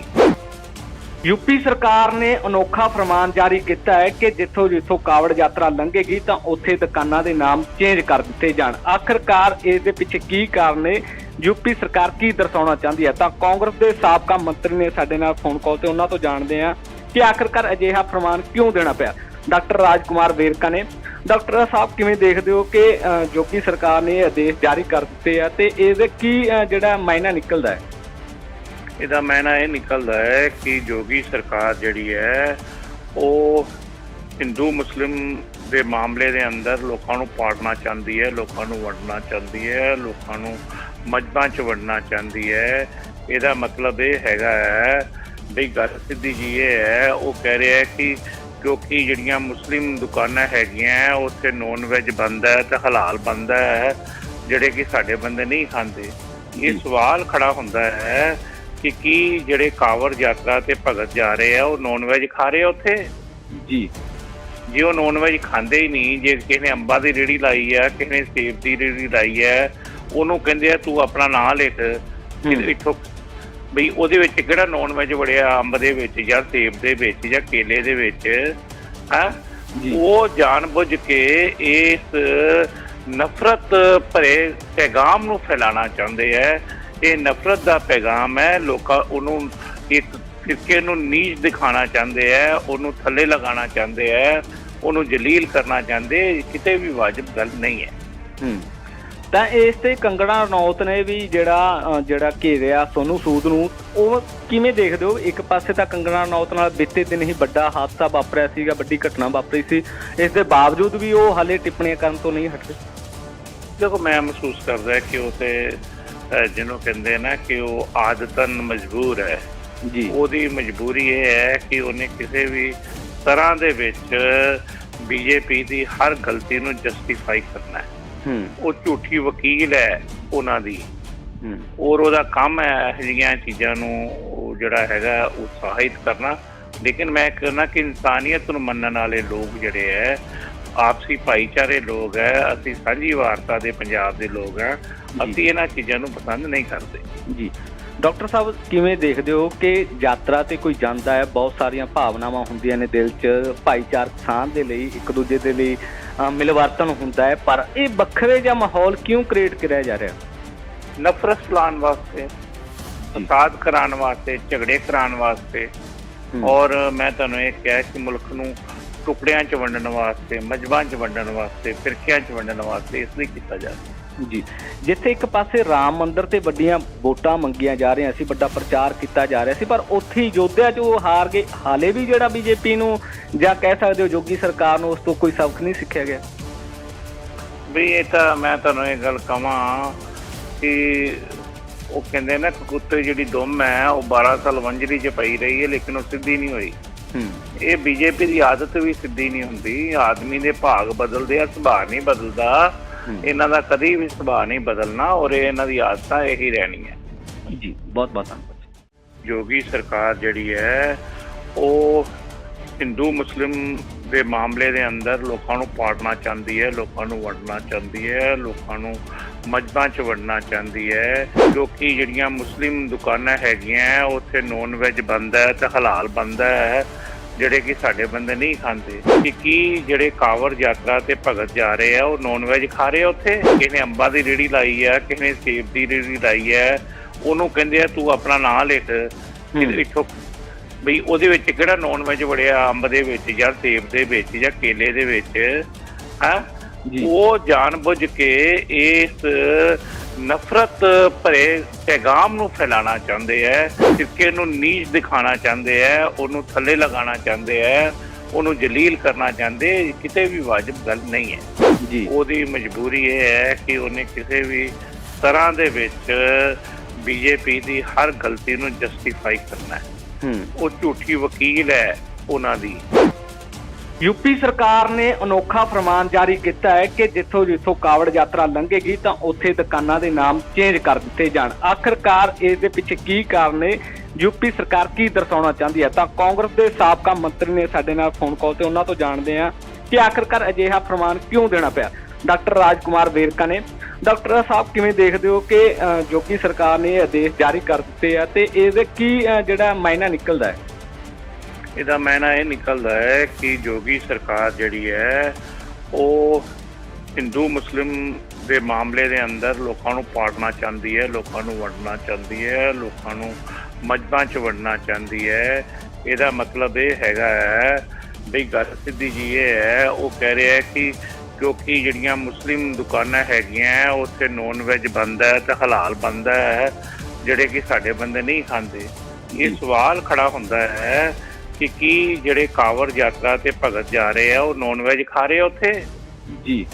ਯੂਪੀ ਸਰਕਾਰ ਨੇ ਅਨੋਖਾ ਫਰਮਾਨ ਜਾਰੀ ਕੀਤਾ ਹੈ ਕਿ ਜਿੱਥੋਂ ਜਿੱਥੋਂ ਕਾਵੜ ਯਾਤਰਾ ਲੰਘੇਗੀ ਤਾਂ ਉੱਥੇ ਦੁਕਾਨਾਂ ਦੇ ਨਾਮ ਚੇਂਜ ਕਰ ਦਿੱਤੇ ਜਾਣ। ਆਖਰਕਾਰ ਇਸ ਦੇ ਪਿੱਛੇ ਕੀ ਕਾਰਨ ਨੇ? ਯੂਪੀ ਸਰਕਾਰ ਕੀ ਦਰਸਾਉਣਾ ਚਾਹੁੰਦੀ ਹੈ? ਤਾਂ ਕਾਂਗਰਸ ਦੇ ਸਾਬਕਾ ਮੰਤਰੀ ਨੇ ਸਾਡੇ ਨਾਲ ਫੋਨ ਕਾਲ ਤੇ ਉਹਨਾਂ ਤੋਂ ਜਾਣਦੇ ਹਾਂ ਕਿ ਆਖਰਕਾਰ ਅਜਿਹਾ ਫਰਮਾਨ ਕਿਉਂ ਦੇਣਾ ਪਿਆ? ਡਾਕਟਰ ਰਾਜਕੁਮਾਰ ਵੇਰਕਾ ਨੇ। ਡਾਕਟਰ ਸਾਹਿਬ ਕਿਵੇਂ ਦੇਖਦੇ ਹੋ ਕਿ ਅ, ਯੋਗੀ ਸਰਕਾਰ ਨੇ ਇਹ ਆਦੇਸ਼ ਜਾਰੀ ਕਰ ਦਿੱਤੇ ਆ ਤੇ ਇਹਦੇ ਕੀ ਜਿਹੜਾ ਮਾਇਨਾ ਨਿਕਲਦਾ ਹੈ? ਇਹਦਾ ਮੈਨਾ ਇਹ ਨਿਕਲਦਾ ਹੈ ਕਿ ਜੋਗੀ ਸਰਕਾਰ ਜਿਹੜੀ ਹੈ ਉਹ ਹਿੰਦੂ ਮੁਸਲਿਮ ਦੇ ਮਾਮਲੇ ਦੇ ਅੰਦਰ ਲੋਕਾਂ ਨੂੰ ਪਾੜਨਾ ਚਾਹੁੰਦੀ ਹੈ ਲੋਕਾਂ ਨੂੰ ਵੰਡਣਾ ਚਾਹੁੰਦੀ ਹੈ ਲੋਕਾਂ ਨੂੰ ਮਜਬਾਂ 'ਚ ਵੰਡਣਾ ਚਾਹੁੰਦੀ ਹੈ। ਇਹਦਾ ਮਤਲਬ ਇਹ ਹੈਗਾ ਹੈ ਵੀ ਗੱਲ ਸਿੱਧੀ ਜੀ ਇਹ ਹੈ ਉਹ ਕਹਿ ਰਿਹਾ ਹੈ ਕਿ ਕਿਉਂਕਿ ਜਿਹੜੀਆਂ ਮੁਸਲਿਮ ਦੁਕਾਨਾਂ ਹੈਗੀਆਂ ਉੱਥੇ ਨੌਨ ਵੈਜ ਬੰਦਾ ਹੈ ਤੇ ਹਲਾਲ ਬੰਦਾ ਹੈ ਜਿਹੜੇ ਕਿ ਸਾਡੇ ਬੰਦੇ ਨਹੀਂ ਖਾਂਦੇ। ਇਹ ਸਵਾਲ ਖੜਾ ਹੁੰਦਾ ਹੈ ਕਿ ਕੀ ਜਿਹੜੇ ਕਾਵਰ ਯਾਤਰਾ ਤੇ ਭਗਤ ਜਾ ਰਹੇ ਆ ਉਹ ਨੌਨ ਵੈਜ ਖਾ ਰਹੇ ਆ ਉੱਥੇ? ਜੀ। ਜੇ ਉਹ ਨੌਨ ਵੈਜ ਖਾਂਦੇ ਹੀ ਨਹੀਂ ਜੇ ਕਿਸੇ ਨੇ ਅੰਬਾਂ ਦੀ ਰੇੜੀ ਲਾਈ ਆ ਕਿਸੇ ਨੇ ਸੇਬ ਦੀ ਰੇੜੀ ਲਾਈ ਹੈ ਉਹਨੂੰ ਕਹਿੰਦੇ ਆ ਤੂੰ ਆਪਣਾ ਨਾਂ ਲਿਖ। ਇੱਥੋਂ ਬਈ ਉਹਦੇ ਵਿੱਚ ਕਿਹੜਾ ਨੌਨ ਵੈਜ ਵੜਿਆ ਅੰਬ ਦੇ ਵਿੱਚ ਜਾਂ ਸੇਬ ਦੇ ਵਿੱਚ ਜਾਂ ਕੇਲੇ ਦੇ ਵਿੱਚ? ਹਾਂ? ਉਹ ਜਾਣਬੁੱਝ ਕੇ ਇਸ ਨਫ਼ਰਤ ਭਰੇ ਪੈਗਾਮ ਨੂੰ ਫੈਲਾਉਣਾ ਚਾਹੁੰਦੇ ਹੈ ਇਹ ਨਫ਼ਰਤ ਦਾ ਪੈਗਾਮ ਹੈ ਲੋਕਾਂ ਉਹਨੂੰ ਇੱਕ ਫਿਰਕੇ ਨੂੰ ਨੀਚ ਦਿਖਾਉਣਾ ਚਾਹੁੰਦੇ ਹੈ ਉਹਨੂੰ ਥੱਲੇ ਲਗਾਉਣਾ ਚਾਹੁੰਦੇ ਹੈ ਉਹਨੂੰ ਜਲੀਲ ਕਰਨਾ ਚਾਹੁੰਦੇ ਕਿਤੇ ਵੀ ਵਾਜਬ ਗੱਲ ਨਹੀਂ ਹੈ। ਹੂੰ। ਤਾਂ ਇਸ ਤੇ ਕੰਗਣਾ ਰਣੌਤ ਨੇ ਵੀ ਜਿਹੜਾ ਜਿਹੜਾ ਘੇਰਿਆ ਸੋਨੂ ਸੂਦ ਨੂੰ ਉਹ ਕਿਵੇਂ ਦੇਖਦੇ ਹੋ? ਇੱਕ ਪਾਸੇ ਤਾਂ ਕੰਗਣਾ ਰਣੌਤ ਨਾਲ ਬੀਤੇ ਦਿਨ ਹੀ ਵੱਡਾ ਹਾਦਸਾ ਵਾਪਰਿਆ ਸੀਗਾ ਵੱਡੀ ਘਟਨਾ ਵਾਪਰੀ ਸੀ। ਇਸ ਦੇ ਬਾਵਜੂਦ ਵੀ ਉਹ ਹਾਲੇ ਟਿੱਪਣੀਆਂ ਕਰਨ ਤੋਂ ਨਹੀਂ ਹਟਦੇ ਦੇਖੋ ਮੈਂ ਮਹਿਸੂਸ ਕਰਦਾ ਕਿ ਉਹ ਤੇ ਜਿਹਨੂੰ ਕਹਿੰਦੇ ਨਾ ਕਿ ਉਹ ਆਦਤਨ ਮਜਬੂਰ ਹੈ। ਜੀ। ਉਹਦੀ ਮਜਬੂਰੀ ਇਹ ਹੈ ਕਿ ਉਹਨੇ ਕਿਸੇ ਵੀ ਤਰ੍ਹਾਂ ਦੇ ਵਿੱਚ ਬੀਜੇਪੀ ਦੀ ਹਰ ਗਲਤੀ ਨੂੰ ਜਸਟੀਫਾਈ ਕਰਨਾ ਹੈ। ਉਹ ਝੂਠੀ ਵਕੀਲ ਹੈ ਉਹਨਾਂ ਦੀ। ਔਰ ਉਹਦਾ ਕੰਮ ਹੈ ਇਹੋ ਜਿਹੀਆਂ ਚੀਜ਼ਾਂ ਨੂੰ ਉਹ ਜਿਹੜਾ ਹੈਗਾ ਉਤਸ਼ਾਹਿਤ ਕਰਨਾ। ਲੇਕਿਨ ਮੈਂ ਕਹਿੰਦਾ ਕਿ ਇਨਸਾਨੀਅਤ ਨੂੰ ਮੰਨਣ ਵਾਲੇ ਲੋਕ ਜਿਹੜੇ ਹੈ ਆਪਸੀ ਭਾਈਚਾਰੇ ਲੋਕ ਹੈ ਅਸੀਂ ਸਾਂਝੀ ਵਾਰਤਾ ਦੇ ਪੰਜਾਬ ਦੇ ਲੋਕ ਹੈ। ਅਸੀਂ ਇਹਨਾਂ ਚੀਜ਼ਾਂ ਨੂੰ ਪਸੰਦ ਨਹੀਂ ਕਰਦੇ। ਜੀ। ਡਾਕਟਰ ਸਾਹਿਬ ਕਿਵੇਂ ਦੇਖਦੇ ਹੋ ਕਿ ਯਾਤਰਾ ਤੇ ਕੋਈ ਜਾਂਦਾ ਹੈ ਬਹੁਤ ਸਾਰੀਆਂ ਭਾਵਨਾਵਾਂ ਹੁੰਦੀਆਂ ਨੇ ਦਿਲ 'ਚ ਭਾਈਚਾਰਕ ਸਾਂਝ ਦੇ ਲਈ ਇੱਕ ਦੂਜੇ ਦੇ ਲਈ ਮਿਲਵਰਤਨ ਹੁੰਦਾ ਹੈ ਪਰ ਇਹ ਵੱਖਰੇ ਜਿਹਾ ਮਾਹੌਲ ਕਿਉਂ ਕ੍ਰੀਏਟ ਕਰਿਆ ਜਾ ਰਿਹਾ? ਨਫ਼ਰਤ ਫੈਲਾਉਣ ਵਾਸਤੇ ਫਸਾਦ ਕਰਾਉਣ ਵਾਸਤੇ ਝਗੜੇ ਕਰਾਉਣ ਵਾਸਤੇ। ਔਰ ਮੈਂ ਤੁਹਾਨੂੰ ਇਹ ਕਿਹਾ ਕਿ ਮੁਲਕ ਨੂੰ ਟੁਕੜਿਆਂ 'ਚ ਵੰਡਣ ਵਾਸਤੇ ਮਜਬਾਂ 'ਚ ਵੰਡਣ ਵਾਸਤੇ ਫਿਰਕਿਆਂ 'ਚ ਵੰਡਣ ਵਾਸਤੇ ਇਸ ਲਈ ਕੀਤਾ ਜਾ ਰਿਹਾ। ਜੀ। ਜਿੱਥੇ ਇੱਕ ਪਾਸੇ ਰਾਮ ਮੰਦਿਰ ਤੇ ਵੱਡੀਆਂ ਵੋਟਾਂ ਮੰਗੀਆਂ ਜਾ ਰਹੀਆਂ ਸੀ ਵੱਡਾ ਪ੍ਰਚਾਰ ਕੀਤਾ ਜਾ ਰਿਹਾ ਸੀ ਪਰ ਉੱਥੇ ਹੀ ਯੋਧਿਆ 'ਚ ਉਹ ਹਾਰ ਗਏ। ਹਾਲੇ ਵੀ ਜਿਹੜਾ ਬੀਜੇਪੀ ਨੂੰ ਜਾਂ ਕਹਿ ਸਕਦੇ ਹੋ ਯੋਗੀ ਸਰਕਾਰ ਨੂੰ ਉਸ ਤੋਂ ਕੋਈ ਸਬਕ ਨਹੀਂ ਸਿੱਖਿਆ ਗਿਆ। ਵੀ ਇਹ ਤਾਂ ਮੈਂ ਤੁਹਾਨੂੰ ਇਹ ਗੱਲ ਕਹਾਂ ਕਿ ਉਹ ਕਹਿੰਦੇ ਨਾ ਕਿ ਕੁੱਤੇ ਜਿਹੜੀ ਦੁਮ ਹੈ ਉਹ 12 ਸਾਲ ਵੰਜਰੀ 'ਚ ਪਈ ਰਹੀ ਹੈ ਲੇਕਿਨ ਉਹ ਸਿੱਧੀ ਨਹੀਂ ਹੋਈ। ਹੂੰ। ਇਹ ਬੀਜੇਪੀ ਦੀ ਆਦਤ ਵੀ ਸਿੱਧੀ ਨਹੀਂ ਹੁੰਦੀ। ਆਦਮੀ ਦੇ ਭਾਗ ਬਦਲਦੇ ਆ ਸੁਭਾਅ ਨਹੀਂ ਬਦਲਦਾ। ਇਹਨਾਂ ਦਾ ਕਦੀ ਵੀ ਸੁਭਾਅ ਨਹੀਂ ਬਦਲਣਾ ਔਰ ਇਹ ਇਹਨਾਂ ਦੀ ਆਦਤਾਂ ਇਹੀ ਰਹਿਣੀਆਂ। ਜੀ ਬਹੁਤ ਬਹੁਤ ਧੰਨਵਾਦ ਜੋਗੀ ਸਰਕਾਰ ਜਿਹੜੀ ਹੈ ਉਹ ਹਿੰਦੂ ਮੁਸਲਿਮ ਦੇ ਮਾਮਲੇ ਦੇ ਅੰਦਰ ਲੋਕਾਂ ਨੂੰ ਪਾੜਨਾ ਚਾਹੁੰਦੀ ਹੈ ਲੋਕਾਂ ਨੂੰ ਵੰਡਣਾ ਚਾਹੁੰਦੀ ਹੈ ਲੋਕਾਂ ਨੂੰ ਮਜਬਾਂ 'ਚ ਵੰਡਣਾ ਚਾਹੁੰਦੀ ਹੈ। ਕਿਉਂਕਿ ਜਿਹੜੀਆਂ ਮੁਸਲਿਮ ਦੁਕਾਨਾਂ ਹੈਗੀਆਂ ਉੱਥੇ ਨੌਨ ਵੈਜ ਬੰਦਾ ਹੈ ਤੇ ਹਲਾਲ ਬੰਦਾ ਹੈ। ਜਿਹੜੇ ਕਿ ਸਾਡੇ ਬੰਦੇ ਨਹੀਂ ਖਾਂਦੇ ਕਿ ਕੀ ਜਿਹੜੇ ਕਾਵਰ ਯਾਤਰਾ ਤੇ ਭਗਤ ਜਾ ਰਹੇ ਆ ਉਹ ਨੌਨ ਵੈਜ ਖਾ ਰਹੇ ਆ ਉੱਥੇ? ਕਿਸੇ ਨੇ ਅੰਬਾਂ ਦੀ ਰੇੜੀ ਲਾਈ ਹੈ ਕਿਸੇ ਨੇ ਸੇਬ ਦੀ ਰੇੜੀ ਲਾਈ ਹੈ ਉਹਨੂੰ ਕਹਿੰਦੇ ਆ ਤੂੰ ਆਪਣਾ ਨਾਂ ਲਿਖ। ਇੱਥੋਂ ਬਈ ਉਹਦੇ ਵਿੱਚ ਕਿਹੜਾ ਨੌਨ ਵੈਜ ਵੜਿਆ ਅੰਬ ਦੇ ਵਿੱਚ ਜਾਂ ਸੇਬ ਦੇ ਵਿੱਚ ਜਾਂ ਕੇਲੇ ਦੇ ਵਿੱਚ? ਹਾਂ? ਉਹ ਜਾਣਬੁੱਝ ਕੇ ਇਸ ਨਫ਼ਰਤ ਭਰੇ ਪੈਗਾਮ ਨੂੰ ਫੈਲਾਉਣਾ ਚਾਹੁੰਦੇ ਹੈ ਫਿਰਕੇ ਨੂੰ ਨੀਚ ਦਿਖਾਉਣਾ ਚਾਹੁੰਦੇ ਹੈ ਉਹਨੂੰ ਥੱਲੇ ਲਗਾਉਣਾ ਚਾਹੁੰਦੇ ਹੈ ਉਹਨੂੰ ਜਲੀਲ ਕਰਨਾ ਚਾਹੁੰਦੇ ਕਿਤੇ ਵੀ ਵਾਜਬ ਗੱਲ ਨਹੀਂ ਹੈ ਜੀ। ਉਹਦੀ ਮਜਬੂਰੀ ਇਹ ਹੈ ਕਿ ਉਹਨੇ ਕਿਸੇ ਵੀ ਤਰ੍ਹਾਂ ਦੇ ਵਿੱਚ ਬੀਜੇਪੀ ਦੀ ਹਰ ਗਲਤੀ ਨੂੰ ਜਸਟੀਫਾਈ ਕਰਨਾ ਹੂੰ। ਉਹ ਝੂਠੀ ਵਕੀਲ ਹੈ ਉਹਨਾਂ ਦੀ। ਯੂਪੀ ਸਰਕਾਰ ਨੇ ਅਨੋਖਾ ਫਰਮਾਨ ਜਾਰੀ ਕੀਤਾ ਹੈ ਕਿ ਜਿੱਥੋਂ ਜਿੱਥੋਂ ਕਾਵੜ ਯਾਤਰਾ ਲੰਘੇਗੀ ਤਾਂ ਉੱਥੇ ਦੁਕਾਨਾਂ ਦੇ ਨਾਮ ਚੇਂਜ ਕਰ ਦਿੱਤੇ ਜਾਣ। ਆਖਰਕਾਰ ਇਸ ਦੇ ਪਿੱਛੇ ਕੀ ਕਾਰਨ ਨੇ? ਯੂਪੀ ਸਰਕਾਰ ਕੀ ਦਰਸਾਉਣਾ ਚਾਹੁੰਦੀ ਹੈ? ਤਾਂ ਕਾਂਗਰਸ ਦੇ ਸਾਬਕਾ ਮੰਤਰੀ ਨੇ ਸਾਡੇ ਨਾਲ ਫੋਨ ਕਾਲ ਤੇ ਉਹਨਾਂ ਤੋਂ ਜਾਣਦੇ ਹਾਂ ਕਿ ਆਖਰਕਾਰ ਅਜਿਹਾ ਫਰਮਾਨ ਕਿਉਂ ਦੇਣਾ ਪਿਆ? ਡਾਕਟਰ ਰਾਜਕੁਮਾਰ ਵੇਰਕਾ ਨੇ। ਡਾਕਟਰ ਸਾਹਿਬ ਕਿਵੇਂ ਦੇਖਦੇ ਹੋ ਕਿ ਅ, ਜੋ ਕਿ ਸਰਕਾਰ ਨੇ ਇਹ ਆਦੇਸ਼ ਜਾਰੀ ਕਰ ਦਿੱਤੇ ਆ ਤੇ ਇਹਦੇ ਕੀ ਜਿਹੜਾ ਮਾਇਨਾ ਨਿਕਲਦਾ ਹੈ? ਇਹਦਾ ਮੈਨਾ ਇਹ ਨਿਕਲਦਾ ਹੈ ਕਿ ਜੋਗੀ ਸਰਕਾਰ ਜਿਹੜੀ ਹੈ ਉਹ ਹਿੰਦੂ ਮੁਸਲਿਮ ਦੇ ਮਾਮਲੇ ਦੇ ਅੰਦਰ ਲੋਕਾਂ ਨੂੰ ਪਾੜਨਾ ਚਾਹੁੰਦੀ ਹੈ ਲੋਕਾਂ ਨੂੰ ਵੰਡਣਾ ਚਾਹੁੰਦੀ ਹੈ ਲੋਕਾਂ ਨੂੰ ਮਜਬਾਂ 'ਚ ਵੰਡਣਾ ਚਾਹੁੰਦੀ ਹੈ। ਇਹਦਾ ਮਤਲਬ ਇਹ ਹੈਗਾ ਹੈ ਵੀ ਗੱਲ ਸਿੱਧੀ ਜੀ ਇਹ ਹੈ ਉਹ ਕਹਿ ਰਿਹਾ ਹੈ ਕਿ ਕਿਉਂਕਿ ਜਿਹੜੀਆਂ ਮੁਸਲਿਮ ਦੁਕਾਨਾਂ ਹੈਗੀਆਂ ਉੱਥੇ ਨੌਨ ਵੈਜ ਬੰਦਾ ਹੈ ਤੇ ਹਲਾਲ ਬੰਦਾ ਹੈ ਜਿਹੜੇ ਕਿ ਸਾਡੇ ਬੰਦੇ ਨਹੀਂ ਖਾਂਦੇ। ਇਹ ਸਵਾਲ ਖੜਾ ਹੁੰਦਾ ਹੈ ਕਿ ਕੀ ਜਿਹੜੇ ਕਾਵਰ ਯਾਤਰਾ ਤੇ ਭਗਤ ਜਾ ਰਹੇ ਆ ਉਹ ਨੌਨ ਵੈਜ ਖਾ ਰਹੇ ਆ ਉੱਥੇ? ਜੀ।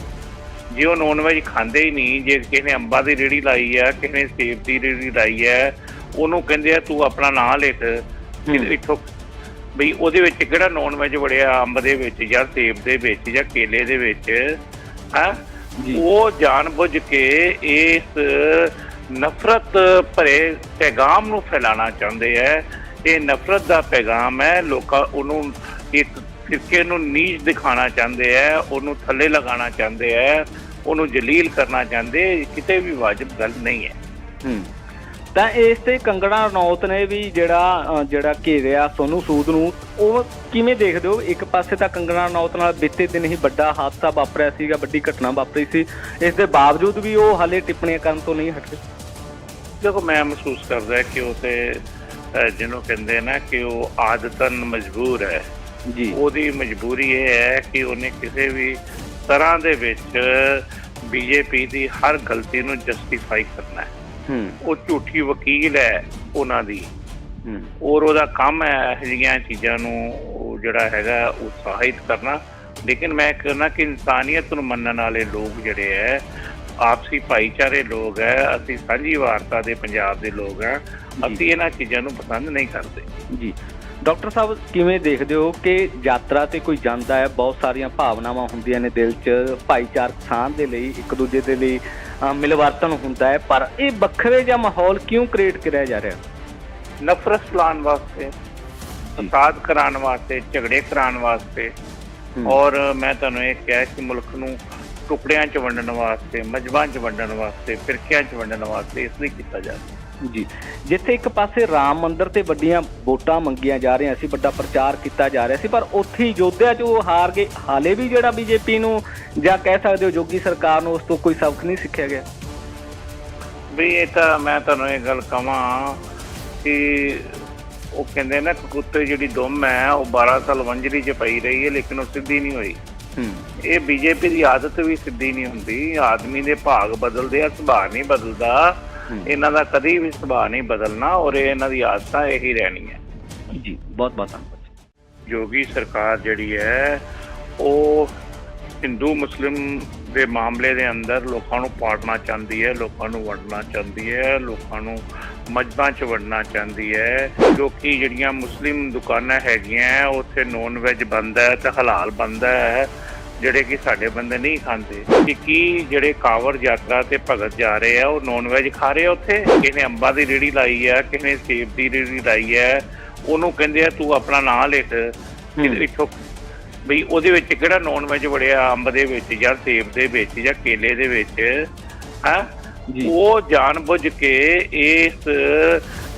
ਜੇ ਉਹ ਨੌਨ ਵੈਜ ਖਾਂਦੇ ਹੀ ਨਹੀਂ ਜੇ ਕਿਸੇ ਨੇ ਅੰਬਾ ਦੀ ਰੇੜੀ ਲਾਈ ਆ ਕਿਸੇ ਨੇ ਸੇਬ ਦੀ ਰੇੜੀ ਲਾਈ ਹੈ ਉਹਨੂੰ ਕਹਿੰਦੇ ਆ ਤੂੰ ਆਪਣਾ ਨਾਂ ਲਿਖ। ਇੱਥੋਂ ਬਈ ਉਹਦੇ ਵਿੱਚ ਕਿਹੜਾ ਨੌਨ ਵੈਜ ਵੜਿਆ ਅੰਬ ਦੇ ਵਿੱਚ ਜਾਂ ਸੇਬ ਦੇ ਵਿੱਚ ਜਾਂ ਕੇਲੇ ਦੇ ਵਿੱਚ? ਹਾਂ? ਉਹ ਜਾਣਬੁੱਝ ਕੇ ਇਸ ਨਫ਼ਰਤ ਭਰੇ ਪੈਗਾਮ ਨੂੰ ਫੈਲਾਉਣਾ ਚਾਹੁੰਦੇ ਹੈ ਇਹ ਨਫ਼ਰਤ ਦਾ ਪੈਗਾਮ ਹੈ ਲੋਕਾਂ ਉਹਨੂੰ ਇੱਕ ਫਿਰਕੇ ਨੂੰ ਨੀਚ ਦਿਖਾਉਣਾ ਚਾਹੁੰਦੇ ਹੈ ਉਹਨੂੰ ਥੱਲੇ ਲਗਾਉਣਾ ਚਾਹੁੰਦੇ ਹੈ ਉਹਨੂੰ ਜਲੀਲ ਕਰਨਾ ਚਾਹੁੰਦੇ ਕਿਤੇ ਵੀ ਵਾਜਬ ਗੱਲ ਨਹੀਂ ਹੈ। ਹੂੰ। ਤਾਂ ਇਸ ਤੇ ਕੰਗਣਾ ਰਣੌਤ ਨੇ ਵੀ ਜਿਹੜਾ ਜਿਹੜਾ ਘੇਰਿਆ ਸੋਨੂ ਸੂਦ ਨੂੰ ਉਹ ਕਿਵੇਂ ਦੇਖਦੇ ਹੋ? ਇੱਕ ਪਾਸੇ ਤਾਂ ਕੰਗਣਾ ਰਣੌਤ ਨਾਲ ਬੀਤੇ ਦਿਨ ਹੀ ਵੱਡਾ ਹਾਦਸਾ ਵਾਪਰਿਆ ਸੀਗਾ ਵੱਡੀ ਘਟਨਾ ਵਾਪਰੀ ਸੀ। ਇਸ ਦੇ ਬਾਵਜੂਦ ਵੀ ਉਹ ਹਾਲੇ ਟਿੱਪਣੀਆਂ ਕਰਨ ਤੋਂ ਨਹੀਂ ਹਟਦੇ। ਦੇਖੋ ਮੈਂ ਮਹਿਸੂਸ ਕਰਦਾ ਕਿ ਉਹ ਤੇ ਜਿਹਨੂੰ ਕਹਿੰਦੇ ਨਾ ਕਿ ਉਹ ਆਦਤਨ ਮਜਬੂਰ ਹੈ। ਜੀ। ਉਹਦੀ ਮਜਬੂਰੀ ਇਹ ਹੈ ਕਿ ਉਹਨੇ ਕਿਸੇ ਵੀ ਤਰ੍ਹਾਂ ਦੇ ਵਿੱਚ ਬੀਜੇਪੀ ਦੀ ਹਰ ਗਲਤੀ ਨੂੰ ਜਸਟੀਫਾਈ ਕਰਨਾ ਹੈ। ਹੂੰ। ਉਹ ਝੂਠੀ ਵਕੀਲ ਹੈ ਉਹਨਾਂ ਦੀ। ਹੂੰ। ਔਰ ਉਹਦਾ ਕੰਮ ਹੈ ਇਹੋ ਜਿਹੀਆਂ ਚੀਜ਼ਾਂ ਨੂੰ ਉਹ ਜਿਹੜਾ ਹੈਗਾ ਉਤਸ਼ਾਹਿਤ ਕਰਨਾ। ਲੇਕਿਨ ਮੈਂ ਕਹਿੰਦਾ ਕਿ ਇਨਸਾਨੀਅਤ ਨੂੰ ਮੰਨਣ ਵਾਲੇ ਲੋਕ ਜਿਹੜੇ ਹੈ ਆਪਸੀ ਭਾਈਚਾਰੇ ਲੋਕ ਹੈ ਅਸੀਂ ਸਾਂਝੀ ਵਾਰਤਾ ਦੇ ਪੰਜਾਬ ਦੇ ਲੋਕ ਹੈ ਅਸੀਂ ਇਹਨਾਂ ਚੀਜ਼ਾਂ ਨੂੰ ਪਸੰਦ ਨਹੀਂ ਕਰਦੇ। ਜੀ। ਡਾਕਟਰ ਸਾਹਿਬ ਕਿਵੇਂ ਦੇਖਦੇ ਹੋ ਕਿ ਯਾਤਰਾ ਤੇ ਕੋਈ ਜਾਂਦਾ ਹੈ ਬਹੁਤ ਸਾਰੀਆਂ ਭਾਵਨਾਵਾਂ ਹੁੰਦੀਆਂ ਨੇ ਦਿਲ 'ਚ ਭਾਈਚਾਰਕ ਸਾਂਝ ਦੇ ਲਈ ਇੱਕ ਦੂਜੇ ਦੇ ਲਈ ਮਿਲਵਰਤਨ ਹੁੰਦਾ ਹੈ ਪਰ ਇਹ ਵੱਖਰੇ ਜਿਹਾ ਮਾਹੌਲ ਕਿਉਂ ਕ੍ਰੀਏਟ ਕਰਿਆ ਜਾ ਰਿਹਾ? ਨਫ਼ਰਤ ਫੈਲਾਉਣ ਵਾਸਤੇ ਫਸਾਦ ਕਰਾਉਣ ਵਾਸਤੇ ਝਗੜੇ ਕਰਾਉਣ ਵਾਸਤੇ। ਔਰ ਮੈਂ ਤੁਹਾਨੂੰ ਇਹ ਕਿਹਾ ਕਿ ਮੁਲਕ ਨੂੰ ਟੁਕੜਿਆਂ 'ਚ ਵੰਡਣ ਵਾਸਤੇ ਮਜਬਾਂ 'ਚ ਵੰਡਣ ਵਾਸਤੇ ਫਿਰਕਿਆਂ 'ਚ ਵੰਡਣ ਵਾਸਤੇ ਇਸ ਲਈ ਕੀਤਾ ਜਾਂਦਾ ਜੀ। ਜਿੱਥੇ ਇੱਕ ਪਾਸੇ ਰਾਮ ਮੰਦਿਰ ਤੇ ਵੱਡੀਆਂ ਵੋਟਾਂ ਮੰਗੀਆਂ ਜਾ ਰਹੀਆਂ ਸੀ ਵੱਡਾ ਪ੍ਰਚਾਰ ਕੀਤਾ ਜਾ ਰਿਹਾ ਸੀ ਪਰ ਉੱਥੇ ਹੀ ਯੋਧਿਆ 'ਚ ਉਹ ਹਾਰ ਗਏ। ਹਾਲੇ ਵੀ ਜਿਹੜਾ ਬੀਜੇਪੀ ਨੂੰ ਜਾਂ ਕਹਿ ਸਕਦੇ ਹੋ ਜੋਗੀ ਸਰਕਾਰ ਨੂੰ ਉਸ ਤੋਂ ਕੋਈ ਸਬਕ ਨਹੀਂ ਸਿੱਖਿਆ ਗਿਆ। ਵੀ ਇਹ ਤਾਂ ਮੈਂ ਤੁਹਾਨੂੰ ਇਹ ਗੱਲ ਕਹਾਂ ਕਿ ਉਹ ਕਹਿੰਦੇ ਨਾ ਕੁੱਤੇ ਜਿਹੜੀ ਦੁੰਮ ਹੈ ਉਹ 12 ਸਾਲ ਵੰਜਰੀ 'ਚ ਪਈ ਰਹੀ ਹੈ ਲੇਕਿਨ ਉਹ ਸਿੱਧੀ ਨਹੀਂ ਹੋਈ। ਇਹ ਬੀਜੇਪੀ ਦੀ ਆਦਤ ਵੀ ਸਿੱਧੀ ਨਹੀਂ ਹੁੰਦੀ। ਆਦਮੀ ਦੇ ਭਾਗ ਬਦਲਦੇ ਆ ਸੁਭਾਅ ਨਹੀਂ ਬਦਲਦਾ। ਇਹਨਾਂ ਦਾ ਕਦੀ ਵੀ ਸੁਭਾਅ ਨਹੀਂ ਬਦਲਣਾ ਔਰ ਇਹ ਇਹਨਾਂ ਦੀ ਆਦਤਾਂ ਇਹੀ ਰਹਿਣੀਆਂ। ਜੀ ਬਹੁਤ ਬਹੁਤ ਧੰਨਵਾਦ। ਜੋਗੀ ਸਰਕਾਰ ਜਿਹੜੀ ਹੈ ਉਹ ਹਿੰਦੂ ਮੁਸਲਿਮ ਦੇ ਮਾਮਲੇ ਦੇ ਅੰਦਰ ਲੋਕਾਂ ਨੂੰ ਪਾੜਨਾ ਚਾਹੁੰਦੀ ਹੈ ਲੋਕਾਂ ਨੂੰ ਵੰਡਣਾ ਚਾਹੁੰਦੀ ਹੈ ਲੋਕਾਂ ਨੂੰ ਮਜਬਾਂ 'ਚ ਵੰਡਣਾ ਚਾਹੁੰਦੀ ਹੈ। ਕਿਉਂਕਿ ਜਿਹੜੀਆਂ ਮੁਸਲਿਮ ਦੁਕਾਨਾਂ ਹੈਗੀਆਂ ਉੱਥੇ ਨੌਨ ਵੈਜ ਬੰਦਾ ਹੈ ਤੇ ਹਲਾਲ ਬੰਦਾ ਹੈ। ਜਿਹੜੇ ਕਿ ਸਾਡੇ ਬੰਦੇ ਨਹੀਂ ਖਾਂਦੇ ਕਿ ਕੀ ਜਿਹੜੇ ਕਾਵਰ ਯਾਤਰਾ ਤੇ ਭਗਤ ਜਾ ਰਹੇ ਆ ਉਹ ਨੌਨ ਵੈਜ ਖਾ ਰਹੇ ਆ ਉੱਥੇ? ਕਿਸੇ ਨੇ ਅੰਬਾ ਦੀ ਰੇੜੀ ਲਾਈ ਹੈ ਕਿਸੇ ਨੇ ਸੇਬ ਦੀ ਰੇੜੀ ਲਾਈ ਹੈ ਉਹਨੂੰ ਕਹਿੰਦੇ ਆ ਤੂੰ ਆਪਣਾ ਨਾਂ ਲਿਖ। ਹੂੰ। ਇੱਥੋਂ ਬਈ ਉਹਦੇ ਵਿੱਚ ਕਿਹੜਾ ਨੌਨ ਵੈਜ ਵੜਿਆ ਅੰਬ ਦੇ ਵਿੱਚ ਜਾਂ ਸੇਬ ਦੇ ਵਿੱਚ ਜਾਂ ਕੇਲੇ ਦੇ ਵਿੱਚ? ਹਾਂ? ਉਹ ਜਾਣਬੁੱਝ ਕੇ ਇਸ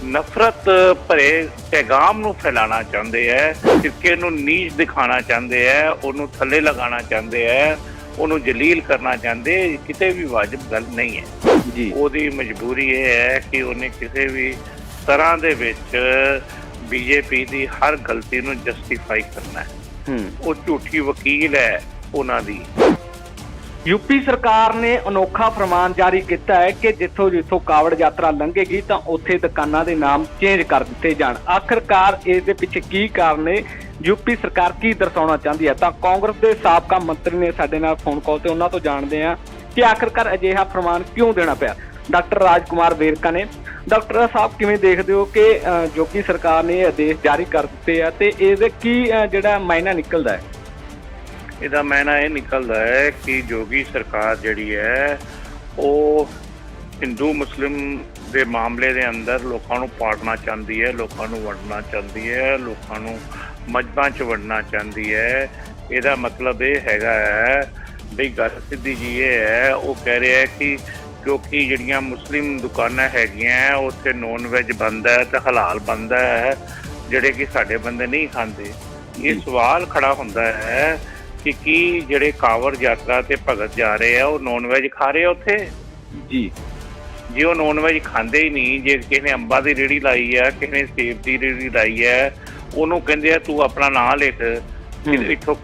ਨਫ਼ਰਤ ਭਰੇ ਪੈਗਾਮ ਨੂੰ ਫੈਲਾਉਣਾ ਚਾਹੁੰਦੇ ਹੈ ਫਿਰਕੇ ਨੂੰ ਨੀਚ ਦਿਖਾਉਣਾ ਚਾਹੁੰਦੇ ਹੈ ਉਹਨੂੰ ਥੱਲੇ ਲਗਾਉਣਾ ਚਾਹੁੰਦੇ ਹੈ ਉਹਨੂੰ ਜਲੀਲ ਕਰਨਾ ਚਾਹੁੰਦੇ ਕਿਤੇ ਵੀ ਵਾਜਬ ਗੱਲ ਨਹੀਂ ਹੈ ਜੀ। ਉਹਦੀ ਮਜਬੂਰੀ ਇਹ ਹੈ ਕਿ ਉਹਨੇ ਕਿਸੇ ਵੀ ਤਰ੍ਹਾਂ ਦੇ ਵਿੱਚ ਬੀਜੇਪੀ ਦੀ ਹਰ ਗਲਤੀ ਨੂੰ ਜਸਟੀਫਾਈ ਕਰਨਾ ਹੈ ਹੂੰ। ਉਹ ਝੂਠੀ ਵਕੀਲ ਹੈ ਉਹਨਾਂ ਦੀ। ਯੂਪੀ ਸਰਕਾਰ ਨੇ ਅਨੋਖਾ ਫਰਮਾਨ ਜਾਰੀ ਕੀਤਾ ਹੈ ਕਿ ਜਿੱਥੋਂ ਜਿੱਥੋਂ ਕਾਵੜ ਯਾਤਰਾ ਲੰਘੇਗੀ ਤਾਂ ਉੱਥੇ ਦੁਕਾਨਾਂ ਦੇ ਨਾਮ ਚੇਂਜ ਕਰ ਦਿੱਤੇ ਜਾਣ। ਆਖਰਕਾਰ ਇਸ ਦੇ ਪਿੱਛੇ ਕੀ ਕਾਰਨ ਨੇ ਯੂਪੀ ਸਰਕਾਰ ਕੀ ਦਰਸਾਉਣਾ ਚਾਹੁੰਦੀ ਹੈ? ਤਾਂ ਕਾਂਗਰਸ ਦੇ ਸਾਬਕਾ ਮੰਤਰੀ ਨੇ ਸਾਡੇ ਨਾਲ ਫੋਨ ਕਾਲ ਤੇ ਉਹਨਾਂ ਤੋਂ ਜਾਣਦੇ ਹਾਂ ਕਿ ਆਖਰਕਾਰ ਅਜਿਹਾ ਫਰਮਾਨ ਕਿਉਂ ਦੇਣਾ ਪਿਆ? ਡਾਕਟਰ ਰਾਜਕੁਮਾਰ ਵੇਰਕਾ ਨੇ। ਡਾਕਟਰ ਸਾਹਿਬ ਕਿਵੇਂ ਦੇਖਦੇ ਹੋ ਕਿ ਅ, ਜੋ ਕਿ ਸਰਕਾਰ ਨੇ ਇਹ ਆਦੇਸ਼ ਜਾਰੀ ਕਰ ਦਿੱਤੇ ਆ ਤੇ ਇਹਦੇ ਕੀ ਜਿਹੜਾ ਮਾਇਨਾ ਨਿਕਲਦਾ ਹੈ? ਇਹਦਾ ਮੈਨਾ ਇਹ ਨਿਕਲਦਾ ਹੈ ਕਿ ਜੋਗੀ ਸਰਕਾਰ ਜਿਹੜੀ ਹੈ ਉਹ ਹਿੰਦੂ ਮੁਸਲਿਮ ਦੇ ਮਾਮਲੇ ਦੇ ਅੰਦਰ ਲੋਕਾਂ ਨੂੰ ਪਾੜਨਾ ਚਾਹੁੰਦੀ ਹੈ ਲੋਕਾਂ ਨੂੰ ਵੰਡਣਾ ਚਾਹੁੰਦੀ ਹੈ ਲੋਕਾਂ ਨੂੰ ਮਜਬਾਂ 'ਚ ਵੰਡਣਾ ਚਾਹੁੰਦੀ ਹੈ ਇਹਦਾ ਮਤਲਬ ਇਹ ਹੈਗਾ ਹੈ ਬਈ ਗੱਲ ਸਿੱਧੀ ਜੀ ਇਹ ਹੈ ਉਹ ਕਹਿ ਰਿਹਾ ਹੈ ਕਿ ਕਿਉਂਕਿ ਜਿਹੜੀਆਂ ਮੁਸਲਿਮ ਦੁਕਾਨਾਂ ਹੈਗੀਆਂ ਉੱਥੇ ਨੌਨ ਵੈਜ ਬੰਦ ਹੈ ਤੇ ਹਲਾਲ ਬੰਦ ਹੈ ਜਿਹੜੇ ਕਿ ਸਾਡੇ ਬੰਦੇ ਨਹੀਂ ਖਾਂਦੇ ਇਹ। ਸਵਾਲ ਖੜਾ ਹੁੰਦਾ ਹੈ ਕਿ ਕੀ ਜਿਹੜੇ ਕਾਵੜ ਯਾਤਰਾ ਤੇ ਭਗਤ ਜਾ ਰਹੇ ਆ ਉਹ ਨੌਨ ਵੈਜ ਖਾ ਰਹੇ ਆ ਉੱਥੇ? ਜੀ। ਜੇ ਉਹ ਨੌਨ ਵੈਜ ਖਾਂਦੇ ਹੀ ਨਹੀਂ ਜੇ ਕਿਸੇ ਨੇ ਅੰਬਾਂ ਦੀ ਰੇੜੀ ਲਾਈ ਹੈ ਕਿਸੇ ਨੇ ਸੇਬ ਦੀ ਰੇੜੀ ਲਾਈ ਹੈ ਉਹਨੂੰ ਕਹਿੰਦੇ ਆ ਤੂੰ ਆਪਣਾ ਨਾਂ ਲਿਖ। ਇੱਥੋਂ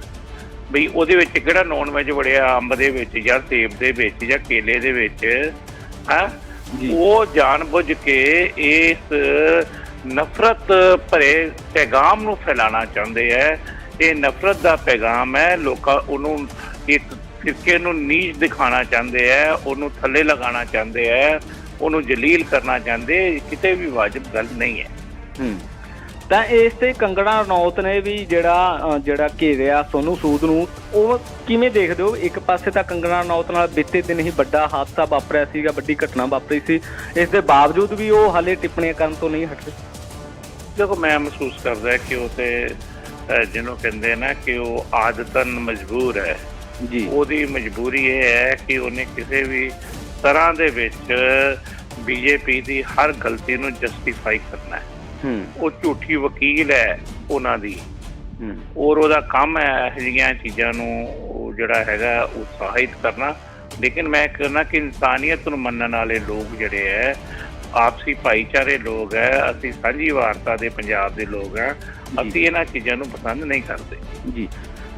ਬਈ ਉਹਦੇ ਵਿੱਚ ਕਿਹੜਾ ਨੌਨ ਵੈਜ ਵੜਿਆ ਅੰਬ ਦੇ ਵਿੱਚ ਜਾਂ ਸੇਬ ਦੇ ਵਿੱਚ ਜਾਂ ਕੇਲੇ ਦੇ ਵਿੱਚ? ਹਾਂ? ਉਹ ਜਾਣਬੁੱਝ ਕੇ ਇਸ ਨਫ਼ਰਤ ਭਰੇ ਪੈਗਾਮ ਨੂੰ ਫੈਲਾਉਣਾ ਚਾਹੁੰਦੇ ਹੈ ਇਹ ਨਫ਼ਰਤ ਦਾ ਪੈਗਾਮ ਹੈ ਲੋਕਾਂ ਉਹਨੂੰ ਇੱਕ ਫਿਰਕੇ ਨੂੰ ਨੀਚ ਦਿਖਾਉਣਾ ਚਾਹੁੰਦੇ ਹੈ ਉਹਨੂੰ ਥੱਲੇ ਲਗਾਉਣਾ ਚਾਹੁੰਦੇ ਹੈ ਉਹਨੂੰ ਜਲੀਲ ਕਰਨਾ ਚਾਹੁੰਦੇ ਕਿਤੇ ਵੀ ਵਾਜਬ ਗੱਲ ਨਹੀਂ ਹੈ। ਹੂੰ। ਤਾਂ ਇਸ ਤੇ ਕੰਗਣਾ ਰਣੌਤ ਨੇ ਵੀ ਜਿਹੜਾ ਜਿਹੜਾ ਘੇਰਿਆ ਸੋਨੂ ਸੂਦ ਨੂੰ ਉਹ ਕਿਵੇਂ ਦੇਖਦੇ ਹੋ? ਇੱਕ ਪਾਸੇ ਤਾਂ ਕੰਗਣਾ ਰਣੌਤ ਨਾਲ ਬੀਤੇ ਦਿਨ ਹੀ ਵੱਡਾ ਹਾਦਸਾ ਵਾਪਰਿਆ ਸੀਗਾ ਵੱਡੀ ਘਟਨਾ ਵਾਪਰੀ ਸੀ। ਇਸ ਦੇ ਬਾਵਜੂਦ ਵੀ ਉਹ ਹਾਲੇ ਟਿੱਪਣੀਆਂ ਕਰਨ ਤੋਂ ਨਹੀਂ ਹਟਦੇ। ਦੇਖੋ ਮੈਂ ਮਹਿਸੂਸ ਕਰਦਾ ਕਿ ਉਹ ਤੇ ਜਿਹਨੂੰ ਕਹਿੰਦੇ ਨਾ ਕਿ ਉਹ ਆਦਤਨ ਮਜਬੂਰ ਹੈ। ਜੀ। ਉਹਦੀ ਮਜਬੂਰੀ ਇਹ ਹੈ ਕਿ ਉਹਨੇ ਕਿਸੇ ਵੀ ਤਰ੍ਹਾਂ ਦੇ ਵਿੱਚ ਬੀਜੇਪੀ ਦੀ ਹਰ ਗਲਤੀ ਨੂੰ ਜਸਟੀਫਾਈ ਕਰਨਾ ਹੈ। ਹੂੰ। ਉਹ ਝੂਠੀ ਵਕੀਲ ਹੈ ਉਹਨਾਂ ਦੀ। ਹੂੰ। ਔਰ ਉਹਦਾ ਕੰਮ ਹੈ ਇਹੋ ਜਿਹੀਆਂ ਚੀਜ਼ਾਂ ਨੂੰ ਉਹ ਜਿਹੜਾ ਹੈਗਾ ਉਤਸ਼ਾਹਿਤ ਕਰਨਾ। ਲੇਕਿਨ ਮੈਂ ਕਹਿੰਦਾ ਕਿ ਇਨਸਾਨੀਅਤ ਨੂੰ ਮੰਨਣ ਵਾਲੇ ਲੋਕ ਜਿਹੜੇ ਹੈ ਆਪਸੀ ਭਾਈਚਾਰੇ ਲੋਕ ਹੈ ਅਸੀਂ ਸਾਂਝੀ ਵਾਰਤਾ ਦੇ ਪੰਜਾਬ ਦੇ ਲੋਕ ਹੈ। ਅਸੀਂ ਇਹਨਾਂ ਚੀਜ਼ਾਂ ਨੂੰ ਪਸੰਦ ਨਹੀਂ ਕਰਦੇ। ਜੀ।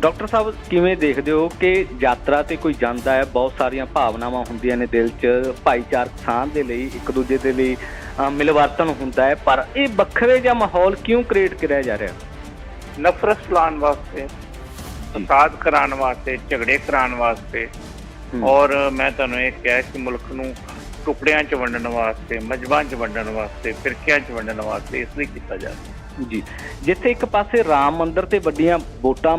ਡਾਕਟਰ ਸਾਹਿਬ ਕਿਵੇਂ ਦੇਖਦੇ ਹੋ ਕਿ ਯਾਤਰਾ ਤੇ ਕੋਈ ਜਾਂਦਾ ਹੈ ਬਹੁਤ ਸਾਰੀਆਂ ਭਾਵਨਾਵਾਂ ਹੁੰਦੀਆਂ ਨੇ ਦਿਲ 'ਚ ਭਾਈਚਾਰਕ ਸਾਂਝ ਦੇ ਲਈ ਇੱਕ ਦੂਜੇ ਦੇ ਲਈ ਮਿਲਵਰਤਨ ਹੁੰਦਾ ਹੈ ਪਰ ਇਹ ਵੱਖਰੇ ਜਿਹਾ ਮਾਹੌਲ ਕਿਉਂ ਕ੍ਰੀਏਟ ਕਰਿਆ ਜਾ ਰਿਹਾ? ਨਫ਼ਰਤ ਫੈਲਾਉਣ ਵਾਸਤੇ ਫਸਾਦ ਕਰਾਉਣ ਵਾਸਤੇ ਝਗੜੇ ਕਰਾਉਣ ਵਾਸਤੇ। ਔਰ ਮੈਂ ਤੁਹਾਨੂੰ ਇਹ ਕਿਹਾ ਕਿ ਮੁਲਕ ਨੂੰ ਟੁਕੜਿਆਂ 'ਚ ਵੰਡਣ ਵਾਸਤੇ, ਮਜਬਾਂ 'ਚ ਵੰਡਣ ਵਾਸਤੇ, ਫਿਰਕਿਆਂ 'ਚ ਵੰਡਣ ਵਾਸਤੇ ਇਸ ਲਈ ਕੀਤਾ ਜਾ ਰਿਹਾ। ਜੀ। ਜਿੱਥੇ ਇੱਕ ਪਾਸੇ ਰਾਮ ਮੰਦਿਰ ਤੇ ਵੱਡੀਆਂ ਵੋਟਾਂ